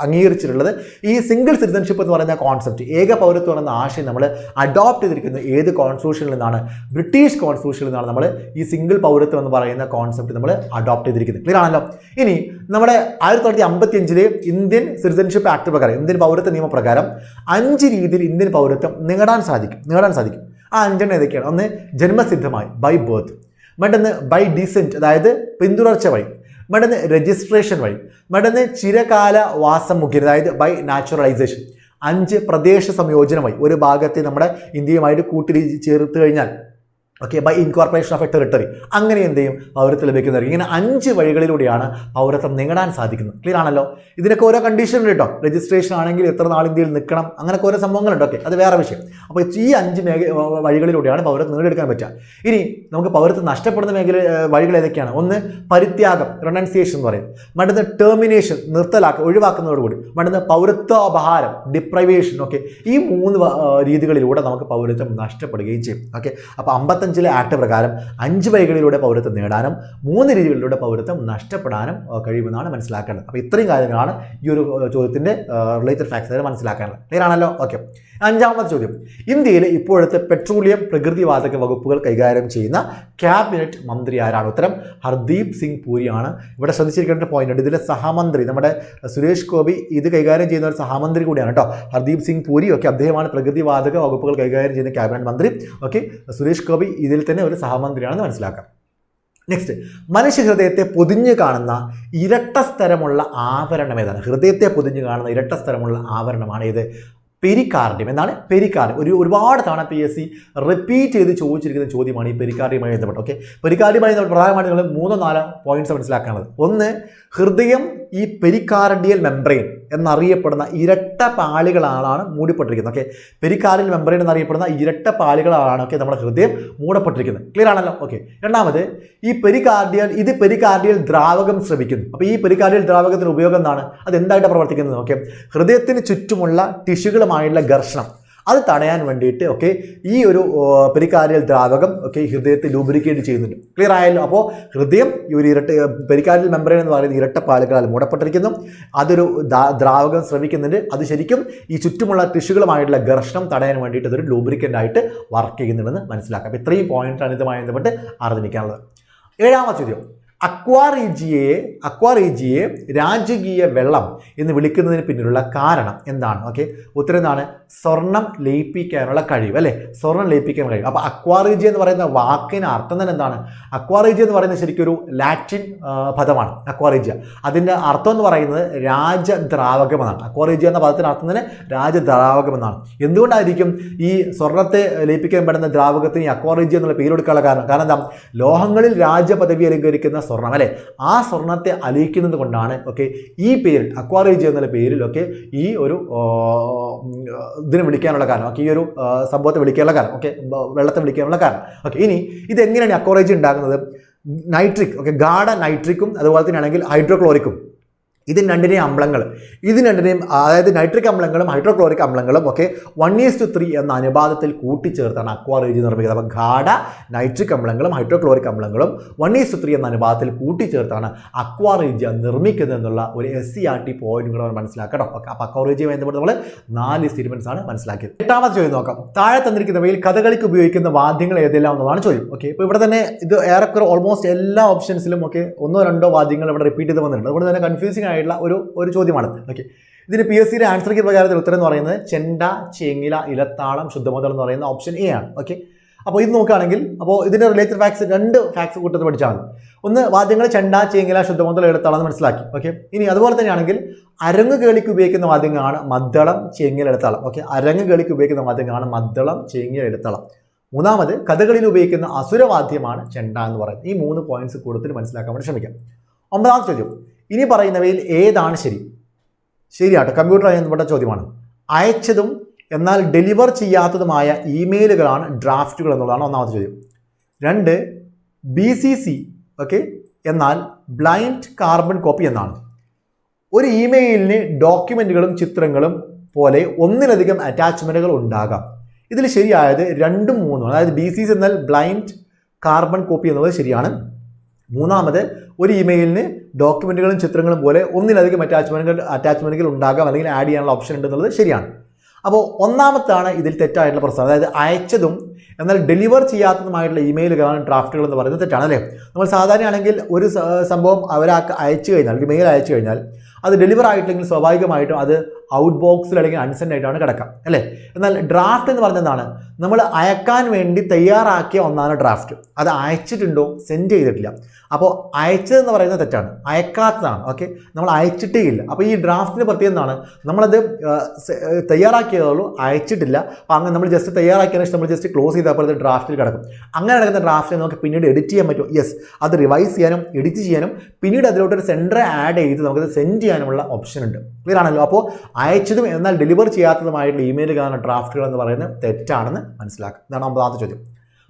അംഗീകരിച്ചിട്ടുള്ളത്. ഈ സിംഗിൾ സിറ്റിസൺഷിപ്പ് എന്ന് പറയുന്ന കോൺസെപ്റ്റ് ഏക പൗരത്വം എന്ന ആശയം നമ്മൾ അഡോപ്റ്റ് ചെയ്തിരിക്കുന്നത് ഏത് കോൺസ്റ്റിറ്റ്യൂഷനിൽ നിന്നാണ്? ബ്രിട്ടീഷ് കോൺസ്റ്റിറ്റ്യൂഷനിൽ നിന്നാണ് നമ്മൾ ഈ സിംഗിൾ പൗരത്വം എന്ന് പറയുന്ന കോൺസെപ്റ്റ് നമ്മൾ അഡോപ്റ്റ് ചെയ്തിരിക്കുന്നത്. ക്ലിയർ ആണല്ലോ? ഇനി നമ്മുടെ ആയിരത്തി തൊള്ളായിരത്തി അമ്പത്തി അഞ്ചിലെ ഇന്ത്യൻ സിറ്റിസൺഷിപ്പ് ആക്ട് പ്രകാരം ഇന്ത്യൻ പൗരത്വ നിയമപ്രകാരം അഞ്ച് രീതിയിൽ ഇന്ത്യൻ പൗരത്വം നേടാൻ സാധിക്കും. നേടാൻ സാധിക്കും. ആ അഞ്ചെണ്ണം ഏതൊക്കെയാണ്? ഒന്ന് ജന്മസിദ്ധമായി ബൈ ബർത്ത് മറ്റൊന്ന് ബൈ ഡിസെന്റ് അതായത് പിന്തുടർച്ച വഴി. മറ്റൊന്ന് രജിസ്ട്രേഷൻ വഴി. മറ്റൊന്ന് ചിരകാല വാസം മുഖേന അതായത് ബൈ നാച്ചുറലൈസേഷൻ അഞ്ച് പ്രദേശ സംയോജനമായി. ഒരു ഭാഗത്തെ നമ്മുടെ ഇന്ത്യയുമായിട്ട് കൂട്ടി ചേർത്ത് കഴിഞ്ഞാൽ okay by incorporation of a territory അങ്ങനെ എന്ത് ചെയ്യും? പൗരത്വം ലഭിക്കുന്നവർ ഇങ്ങനെ അഞ്ച് വഴികളിലൂടെയാണ് പൗരത്വം നേടാൻ സാധിക്കുന്നത്. ക്ലിയർ ആണല്ലോ? ഇതിനൊക്കെ ഓരോ കണ്ടീഷൻ ഉണ്ട് കേട്ടോ. രജിസ്ട്രേഷൻ ആണെങ്കിൽ എത്ര നാൾ ഇന്ത്യയിൽ നിൽക്കണം? അങ്ങനെയൊക്കെ ഓരോ സംഭവങ്ങളുണ്ട്. ഓക്കെ അത് വേറെ വിഷയം. അപ്പോൾ ഈ അഞ്ച് മേഖ വഴികളിലൂടെയാണ് പൗരത്വം നേടിയെടുക്കാൻ പറ്റുക. ഇനി നമുക്ക് പൗരത്വം നഷ്ടപ്പെടുന്ന മേഖല വഴികൾ ഏതൊക്കെയാണ്? ഒന്ന് പരിത്യാഗം റൊണൻസിയേഷൻ എന്ന് പറയും. മറ്റൊന്ന് ടെർമിനേഷൻ നിർത്തലാക്കുക ഒഴിവാക്കുന്നതോടുകൂടി. മറ്റൊന്ന് പൗരത്വ അപഹാരം ഡിപ്രൈവേഷൻ ഓക്കെ ഈ മൂന്ന് രീതികളിലൂടെ നമുക്ക് പൗരത്വം നഷ്ടപ്പെടുകയും ചെയ്യും. ഓക്കെ അപ്പോൾ അമ്പത്തഞ്ച് എൺപത്തഞ്ചിലെ ആക്ട് പ്രകാരം അഞ്ച് വൈകളിലൂടെ പൗരത്വം നേടാനും മൂന്ന് രീതികളിലൂടെ പൗരത്വം നഷ്ടപ്പെടാനും കഴിയുമെന്നാണ് മനസ്സിലാക്കേണ്ടത്. അപ്പോൾ ഇത്രയും കാര്യങ്ങളാണ് ഈ ഒരു ചോദ്യത്തിന്റെ റിലേറ്റഡ് ഫാക്ട്സ് മനസ്സിലാക്കാനുള്ളത് മനസ്സിലാക്കേണ്ടത്. ക്ലിയറാണല്ലോ ഓക്കെ അഞ്ചാമത്തെ ചോദ്യം. ഇന്ത്യയിലെ ഇപ്പോഴത്തെ പെട്രോളിയം പ്രകൃതിവാതക വകുപ്പുകൾ കൈകാര്യം ചെയ്യുന്ന ക്യാബിനറ്റ് മന്ത്രി ആരാണ്? ഉത്തരം ഹർദീപ് സിംഗ് പുരിയാണ്. ഇവിടെ ശ്രദ്ധിച്ചിരിക്കേണ്ട പോയിന്റ് ഉണ്ട്. ഇതിലെ സഹമന്ത്രി നമ്മുടെ സുരേഷ് ഗോപി ഇത് കൈകാര്യം ചെയ്യുന്ന ഒരു സഹമന്ത്രി കൂടിയാണ് കേട്ടോ. ഹർദീപ് സിംഗ് പുരി. ഒക്കെ അദ്ദേഹമാണ് പ്രകൃതിവാതക വകുപ്പുകൾ കൈകാര്യം ചെയ്യുന്ന ക്യാബിനറ്റ് മന്ത്രി. ഓക്കെ സുരേഷ് ഗോപി ഇതിൽ തന്നെ ഒരു സഹമന്ത്രിയാണെന്ന് മനസ്സിലാക്കാം. നെക്സ്റ്റ് മനുഷ്യഹൃദയത്തെ പൊതിഞ്ഞു കാണുന്ന ഇരട്ട സ്ഥലമുള്ള ആവരണം ഏതാണ്? ഹൃദയത്തെ പൊതിഞ്ഞു കാണുന്ന ഇരട്ട സ്ഥലമുള്ള ആവരണമാണ് ഇത് പെരിക്കാർഡിയം. എന്താണ്? പെരിക്കാർഡിയം. ഒരു ഒരുപാട് തവണ പി എസ് സി റിപ്പീറ്റ് ചെയ്ത് ചോദിച്ചിരിക്കുന്ന ചോദ്യമാണ് ഈ പെരിക്കാർഡിയുമായി ബന്ധപ്പെട്ട്. ഓക്കെ പെരിക്കാർഡിയുമായി പ്രധാനമായിട്ട് നിങ്ങൾ മൂന്നോ നാലോ പോയിന്റ്സ് മനസ്സിലാക്കാനുള്ളത്. ഒന്ന് ഹൃദയം ഈ പെരിക്കാർഡിയൽ മെംബ്രെയിൻ എന്നറിയപ്പെടുന്ന ഇരട്ട പാളികളാണ് മൂടിപ്പെട്ടിരിക്കുന്നത്. ഓക്കെ പെരിക്കാലിൽ മെമ്പറിൻ എന്നറിയപ്പെടുന്ന ഇരട്ട പാളികളാണ് ഓക്കെ നമ്മുടെ ഹൃദയം മൂടപ്പെട്ടിരിക്കുന്നത്. ക്ലിയർ ആണല്ലോ? ഓക്കെ രണ്ടാമത് ഈ പെരിക്കാർഡിയൽ ഇത് പെരിക്കാർഡിയൽ ദ്രാവകം ശ്രവിക്കുന്നു. അപ്പോൾ ഈ പെരിക്കാർഡിയൽ ദ്രാവകത്തിന് ഉപയോഗം എന്താണ്? അത് എന്തായിട്ട് പ്രവർത്തിക്കുന്നത്? ഓക്കെ ഹൃദയത്തിന് ചുറ്റുമുള്ള ടിഷ്യൂകളുമായുള്ള ഘർഷണം. അത് തടയാൻ വേണ്ടിയിട്ട് ഓക്കെ ഈ ഒരു പെരിക്കാരിയൽ ദ്രാവകം ഓക്കെ ഹൃദയത്തെ ലൂബ്രിക്കേറ്റ് ചെയ്യുന്നുണ്ട്. ക്ലിയർ ആയല്ലോ? അപ്പോൾ ഹൃദയം ഈ ഒരു ഇരട്ട പെരിക്കാരിയൽ മെമ്പറൈൻ എന്ന് പറയുന്ന ഇരട്ടപ്പാലുകളാൽ മൂടപ്പെട്ടിരിക്കുന്നു. അതൊരു ദ്രാവകം ശ്രമിക്കുന്നുണ്ട് അത് ശരിക്കും ഈ ചുറ്റുമുള്ള ടിഷ്യൂകളുമായിട്ടുള്ള ഘർഷണം തടയാൻ വേണ്ടിയിട്ട് അതൊരു ലൂബ്രിക്കന്റ് ആയിട്ട് വർക്ക് ചെയ്യുന്നുണ്ടെന്ന് മനസ്സിലാക്കാം. ഇത്രയും പോയിന്റാണ് ഇതുമായി ബന്ധപ്പെട്ട് അറിഞ്ഞിരിക്കാനുള്ളത് ഏഴാമത്തെ ചോദ്യം. അക്വാറീജിയയെ അക്വാറീജിയെ രാജകീയ വെള്ളം എന്ന് വിളിക്കുന്നതിന് പിന്നിലുള്ള കാരണം എന്താണ്? ഓക്കെ ഉത്തരം എന്താണ്? സ്വർണം ലയിപ്പിക്കാനുള്ള കഴിവ് അല്ലേ? സ്വർണം ലയിപ്പിക്കാൻ കഴിവ്. അപ്പോൾ അക്വാറീജി എന്ന് പറയുന്ന വാക്കിന് അർത്ഥം തന്നെ എന്താണ്? അക്വാറീജി എന്ന് പറയുന്നത് ശരിക്കും ഒരു ലാറ്റിൻ പദമാണ്. അക്വാറീജിയ അതിന്റെ അർത്ഥം എന്ന് പറയുന്നത് രാജദ്രാവകം എന്നാണ് അക്വാറീജിയ എന്ന പദത്തിന് അർത്ഥം തന്നെ രാജദ്രാവകം എന്നാണ് എന്തുകൊണ്ടായിരിക്കും ഈ സ്വർണത്തെ ലയിപ്പിക്കാൻ പെടുന്ന ദ്രാവകത്തിന് അക്വാറീജിയ എന്നുള്ള പേര് കൊടുക്കാനുള്ള കാരണം? കാരണം എന്താ? ലോഹങ്ങളിൽ രാജപദവി അലങ്കരിക്കുന്ന സ്വർണം അല്ലേ? ആ സ്വർണത്തെ അലിയിക്കുന്നത് കൊണ്ടാണ് ഓക്കെ ഈ പേരിൽ അക്വാറേജ് എന്നുള്ള പേരിലൊക്കെ ഈ ഒരു ഇതിനെ വിളിക്കാനുള്ള കാരണം ഓക്കെ ഈ ഒരു സംഭവത്തെ വിളിക്കാനുള്ള കാരണം ഓക്കെ വെള്ളത്തെ വിളിക്കാനുള്ള കാരണം. ഓക്കെ ഇനി ഇത് എങ്ങനെയാണ് അക്വാറേജ് ഉണ്ടാകുന്നത് നൈട്രിക് ഓക്കെ ഗാഢ നൈട്രിക്കും അതുപോലെ തന്നെ ആണെങ്കിൽ ഹൈഡ്രോക്ലോറിക്കും ഇതിന് രണ്ടിനെയും അമ്ലങ്ങൾ. ഇതിന് രണ്ടിനെയും അതായത് നൈട്രിക് അമ്ലങ്ങളും ഹൈഡ്രോക്ലോറിക് അമ്ലങ്ങളും ഒക്കെ വൺ ഈസ് ടു ത്രീ എന്ന അനുപാതത്തിൽ കൂട്ടിച്ചേർത്താണ് അക്വാറേജ് നിർമ്മിക്കുന്നത്. അപ്പോൾ ഗാഢ നൈട്രിക് അമ്ലങ്ങളും ഹൈഡ്രോക്ലോറിക് അമ്ലങ്ങളും വൺ ഈസ് ടു ത്രീ എന്ന അനുപാതത്തിൽ കൂട്ടിച്ചേർത്താണ് അക്വാറേജ് നിർമ്മിക്കുന്നത് എന്നുള്ള ഒരു S C R T point കൂടെ നമ്മൾ മനസ്സിലാക്കണം ഓക്കെ അപ്പോൾ അക്വാറേജുമായി ബന്ധപ്പെട്ട് നമ്മൾ നാല് സ്റ്റേറ്റ്മെന്റ്സ് ആണ് മനസ്സിലാക്കിയത്. എട്ടാമത്തെ ചോദ്യം നോക്കാം. താഴെ തന്നിരിക്കുന്നവയിൽ കഥകളിക്ക് ഉപയോഗിക്കുന്ന വാദ്യങ്ങൾ ഏതെല്ലാം എന്നതാണ് ചോദ്യം. ഓക്കെ ഇപ്പോൾ ഇവിടെ തന്നെ ഇത് ഏറെക്കുറെ ഓൾമോസ്റ്റ് എല്ലാ ഓപ്ഷൻസിലും ഒക്കെ ഒന്നോ രണ്ടോ വാദ്യങ്ങൾ ഇവിടെ റിപ്പീറ്റ് ചെയ്ത് വന്നിട്ടുണ്ട്. അതുകൊണ്ട് തന്നെ കൺഫ്യൂസിംഗ് ആയിട്ടുള്ള ഒരു ഒരു ചോദ്യമാണ്. ഓക്കെ ഇതിന് പി എസ് സിയുടെ ആൻസർ കീ പ്രകാരത്തിൽ ഉത്തരം എന്ന് പറയുന്നത് ചെണ്ട ചേങ്ങില ഇലത്താളം ശുദ്ധമുതൽ എന്ന് പറയുന്ന ഓപ്ഷൻ എ ആണ്. ഓക്കെ അപ്പോൾ ഇത് നോക്കുകയാണെങ്കിൽ അപ്പോൾ ഇതിന്റെ റിലേറ്റഡ് ഫാക്ട്സ് രണ്ട് ഫാക്ട്സ് കൂട്ടത്തിൽ പഠിച്ചാൽ മതി. ഒന്ന് വാദ്യങ്ങൾ ചെണ്ട ചേങ്ങില ശുദ്ധമുതൽ ഇലത്താളം എന്ന് മനസ്സിലാക്കി. ഓക്കെ ഇനി അതുപോലെ തന്നെയാണെങ്കിൽ അരങ്ങ് കേളിക്ക് ഉപയോഗിക്കുന്ന വാദ്യങ്ങളാണ് മദ്ദളം ചേങ്ങില ഇടത്താളം ഓക്കെ അരങ്ങ് കേളിക്ക് ഉപയോഗിക്കുന്ന വാദ്യങ്ങളാണ് മദ്ദളം ചേങ്ങില ഇടത്താളം മൂന്നാമത് കഥകളിൽ ഉപയോഗിക്കുന്ന അസുരവാദ്യമാണ് ചെണ്ട എന്ന് പറയുന്നത്. ഈ മൂന്ന് പോയിന്റ്സ് കൂടുതൽ മനസ്സിലാക്കാൻ വേണ്ടി ശ്രമിക്കാം. ഒമ്പതാമത്തെ ചോദ്യം. ഇനി പറയുന്നവയിൽ ഏതാണ് ശരി? ശരിയാട്ടോ. കമ്പ്യൂട്ടർ ബന്ധപ്പെട്ട ചോദ്യമാണ്. അയച്ചതും എന്നാൽ ഡെലിവർ ചെയ്യാത്തതുമായ ഇമെയിലുകളാണ് ഡ്രാഫ്റ്റുകൾ എന്നുള്ളതാണ് ഒന്നാമത്തെ ചോദ്യം. രണ്ട് ബി സി സി ഓക്കെ എന്നാൽ ബ്ലൈൻഡ് കാർബൺ കോപ്പി എന്നാണ്. ഒരു ഇമെയിലിന് ഡോക്യുമെന്റുകളും ചിത്രങ്ങളും പോലെ ഒന്നിലധികം അറ്റാച്ച്മെന്റുകൾ ഉണ്ടാകാം. ഇതിൽ ശരിയായത് രണ്ടും മൂന്നും. അതായത് ബി സി സി എന്നാൽ ബ്ലൈൻഡ് കാർബൺ കോപ്പി എന്നുള്ളത് ശരിയാണ്. മൂന്നാമത് ഒരു ഇമെയിലിന് ഡോക്യുമെന്റുകളും ചിത്രങ്ങളും പോലെ ഒന്നിലധികം അറ്റാച്ച്മെന്റുകൾ അറ്റാച്ച്മെന്റുകൾ ഉണ്ടാകാം അല്ലെങ്കിൽ ആഡ് ചെയ്യാനുള്ള ഓപ്ഷൻ ഉണ്ടെന്നുള്ളത് ശരിയാണ്. അപ്പോൾ ഒന്നാമത്താണ് ഇതിൽ തെറ്റായിട്ടുള്ള പ്രശ്നം. അതായത് അയച്ചതും എന്നാൽ ഡെലിവർ ചെയ്യാത്തതുമായിട്ടുള്ള ഇമെയിലുകളാണ് ഡ്രാഫ്റ്റുകൾ എന്ന് പറയുന്നത് തെറ്റാണ് അല്ലേ? നമ്മൾ സാധാരണയാണെങ്കിൽ ഒരു സംഭവം അവരാ അയച്ചു കഴിഞ്ഞാൽ മെയിൽ അയച്ചു കഴിഞ്ഞാൽ അത് ഡെലിവർ ആയിട്ടില്ലെങ്കിൽ സ്വാഭാവികമായിട്ടും അത് ഔട്ട് ബോക്സിൽ അല്ലെങ്കിൽ അൺസെൻഡ് ആയിട്ടാണ് കിടക്കുക അല്ലേ? എന്നാൽ ഡ്രാഫ്റ്റ് എന്ന് പറഞ്ഞതാണ് നമ്മൾ അയക്കാൻ വേണ്ടി തയ്യാറാക്കിയ ഒന്നാണ് ഡ്രാഫ്റ്റ് അത് അയച്ചിട്ടുണ്ടോ? സെൻഡ് ചെയ്തിട്ടില്ല. അപ്പോൾ അയച്ചതെന്ന് പറയുന്നത് തെറ്റാണ്. അയക്കാത്തതാണ് ഓക്കെ നമ്മൾ അയച്ചിട്ടേ ഇല്ല അപ്പോൾ ഈ ഡ്രാഫ്റ്റിന് പ്രത്യേകം എന്താണ്? നമ്മളത് തയ്യാറാക്കിയതുള്ളൂ അയച്ചിട്ടില്ല. അപ്പോൾ അങ്ങനെ നമ്മൾ ജസ്റ്റ് തയ്യാറാക്കിയതിന് ശേഷം നമ്മൾ ജസ്റ്റ് ക്ലോസ് ചെയ്തപ്പോൾ അത് ഡ്രാഫ്റ്റിൽ കിടക്കും. അങ്ങനെ കിടക്കുന്ന ഡ്രാഫ്റ്റ് നമുക്ക് പിന്നീട് എഡിറ്റ് ചെയ്യാൻ പറ്റും യെസ് അത് റിവൈസ് ചെയ്യാനും എഡിറ്റ് ചെയ്യാനും പിന്നീട് അതിലോട്ടൊരു സെന്റർ ആഡ് ചെയ്ത് നമുക്കത് സെൻഡ് ചെയ്യാനുമുള്ള ഓപ്ഷൻ ഉണ്ട്. ക്ലിയർ ആണല്ലോ? അപ്പോൾ അയച്ചതും എന്നാൽ ഡെലിവർ ചെയ്യാത്തതുമായിട്ടുള്ള ഇമെയിൽ കാണുന്ന ഡ്രാഫ്റ്റുകൾ എന്ന് പറയുന്നത് തെറ്റാണെന്ന് മനസ്സിലാക്കുക ഇതാണ് ഒമ്പതാമത്തെ ചോദ്യം.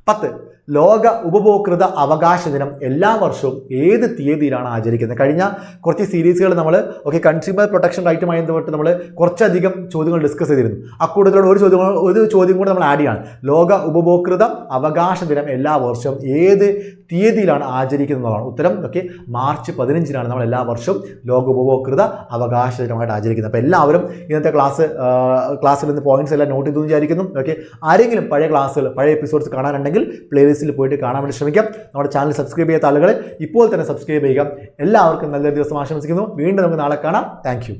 പത്ത്. ലോക ഉപഭോക്തൃ അവകാശ ദിനം എല്ലാ വർഷവും ഏത് തീയതിയിലാണ് ആചരിക്കുന്നത്? കഴിഞ്ഞ കുറച്ച് സീരീസുകൾ നമ്മൾ ഓക്കെ കൺസ്യൂമർ പ്രൊട്ടക്ഷൻ റൈറ്റുമായി ബന്ധപ്പെട്ട് നമ്മൾ കുറച്ചധികം ചോദ്യങ്ങൾ ഡിസ്കസ് ചെയ്തിരുന്നു. അക്കൂട്ടത്തിലുള്ള ഒരു ചോദ്യം ഒരു ചോദ്യം കൂടെ നമ്മൾ ആഡ് ചെയ്യാണ്. ലോക ഉപഭോക്തൃ അവകാശ ദിനം എല്ലാ വർഷവും ഏത് തീയതിയിലാണ് ആചരിക്കുന്നതാണ്. ഉത്തരം ഓക്കെ മാർച്ച് പതിനഞ്ചിനാണ് നമ്മൾ എല്ലാ വർഷവും ലോക ഉപഭോക്തൃത അവകാശ ദിനമായിട്ട് ആചരിക്കുന്നത്. അപ്പോൾ എല്ലാവരും ഇന്നത്തെ ക്ലാസ് ക്ലാസ്സിൽ നിന്ന് പോയിന്റ്സ് എല്ലാം നോട്ട് ചെയ്തു വിചാരിക്കുന്നു. ഓക്കെ ആരെങ്കിലും പഴയ ക്ലാസ്സുകൾ പഴയ എപ്പിസോഡ്സ് കാണാനുണ്ടെങ്കിൽ പ്ലേലിസ്റ്റിൽ പോയിട്ട് കാണാൻ വേണ്ടി ശ്രമിക്കാം. നമ്മുടെ ചാനൽ സബ്സ്ക്രൈബ് ചെയ്യാത്ത ആളുകൾ ഇപ്പോൾ തന്നെ സബ്സ്ക്രൈബ് ചെയ്യുക. എല്ലാവർക്കും നല്ലൊരു ദിവസം ആശംസിക്കുന്നു. വീണ്ടും നമുക്ക് നാളെ കാണാം. താങ്ക്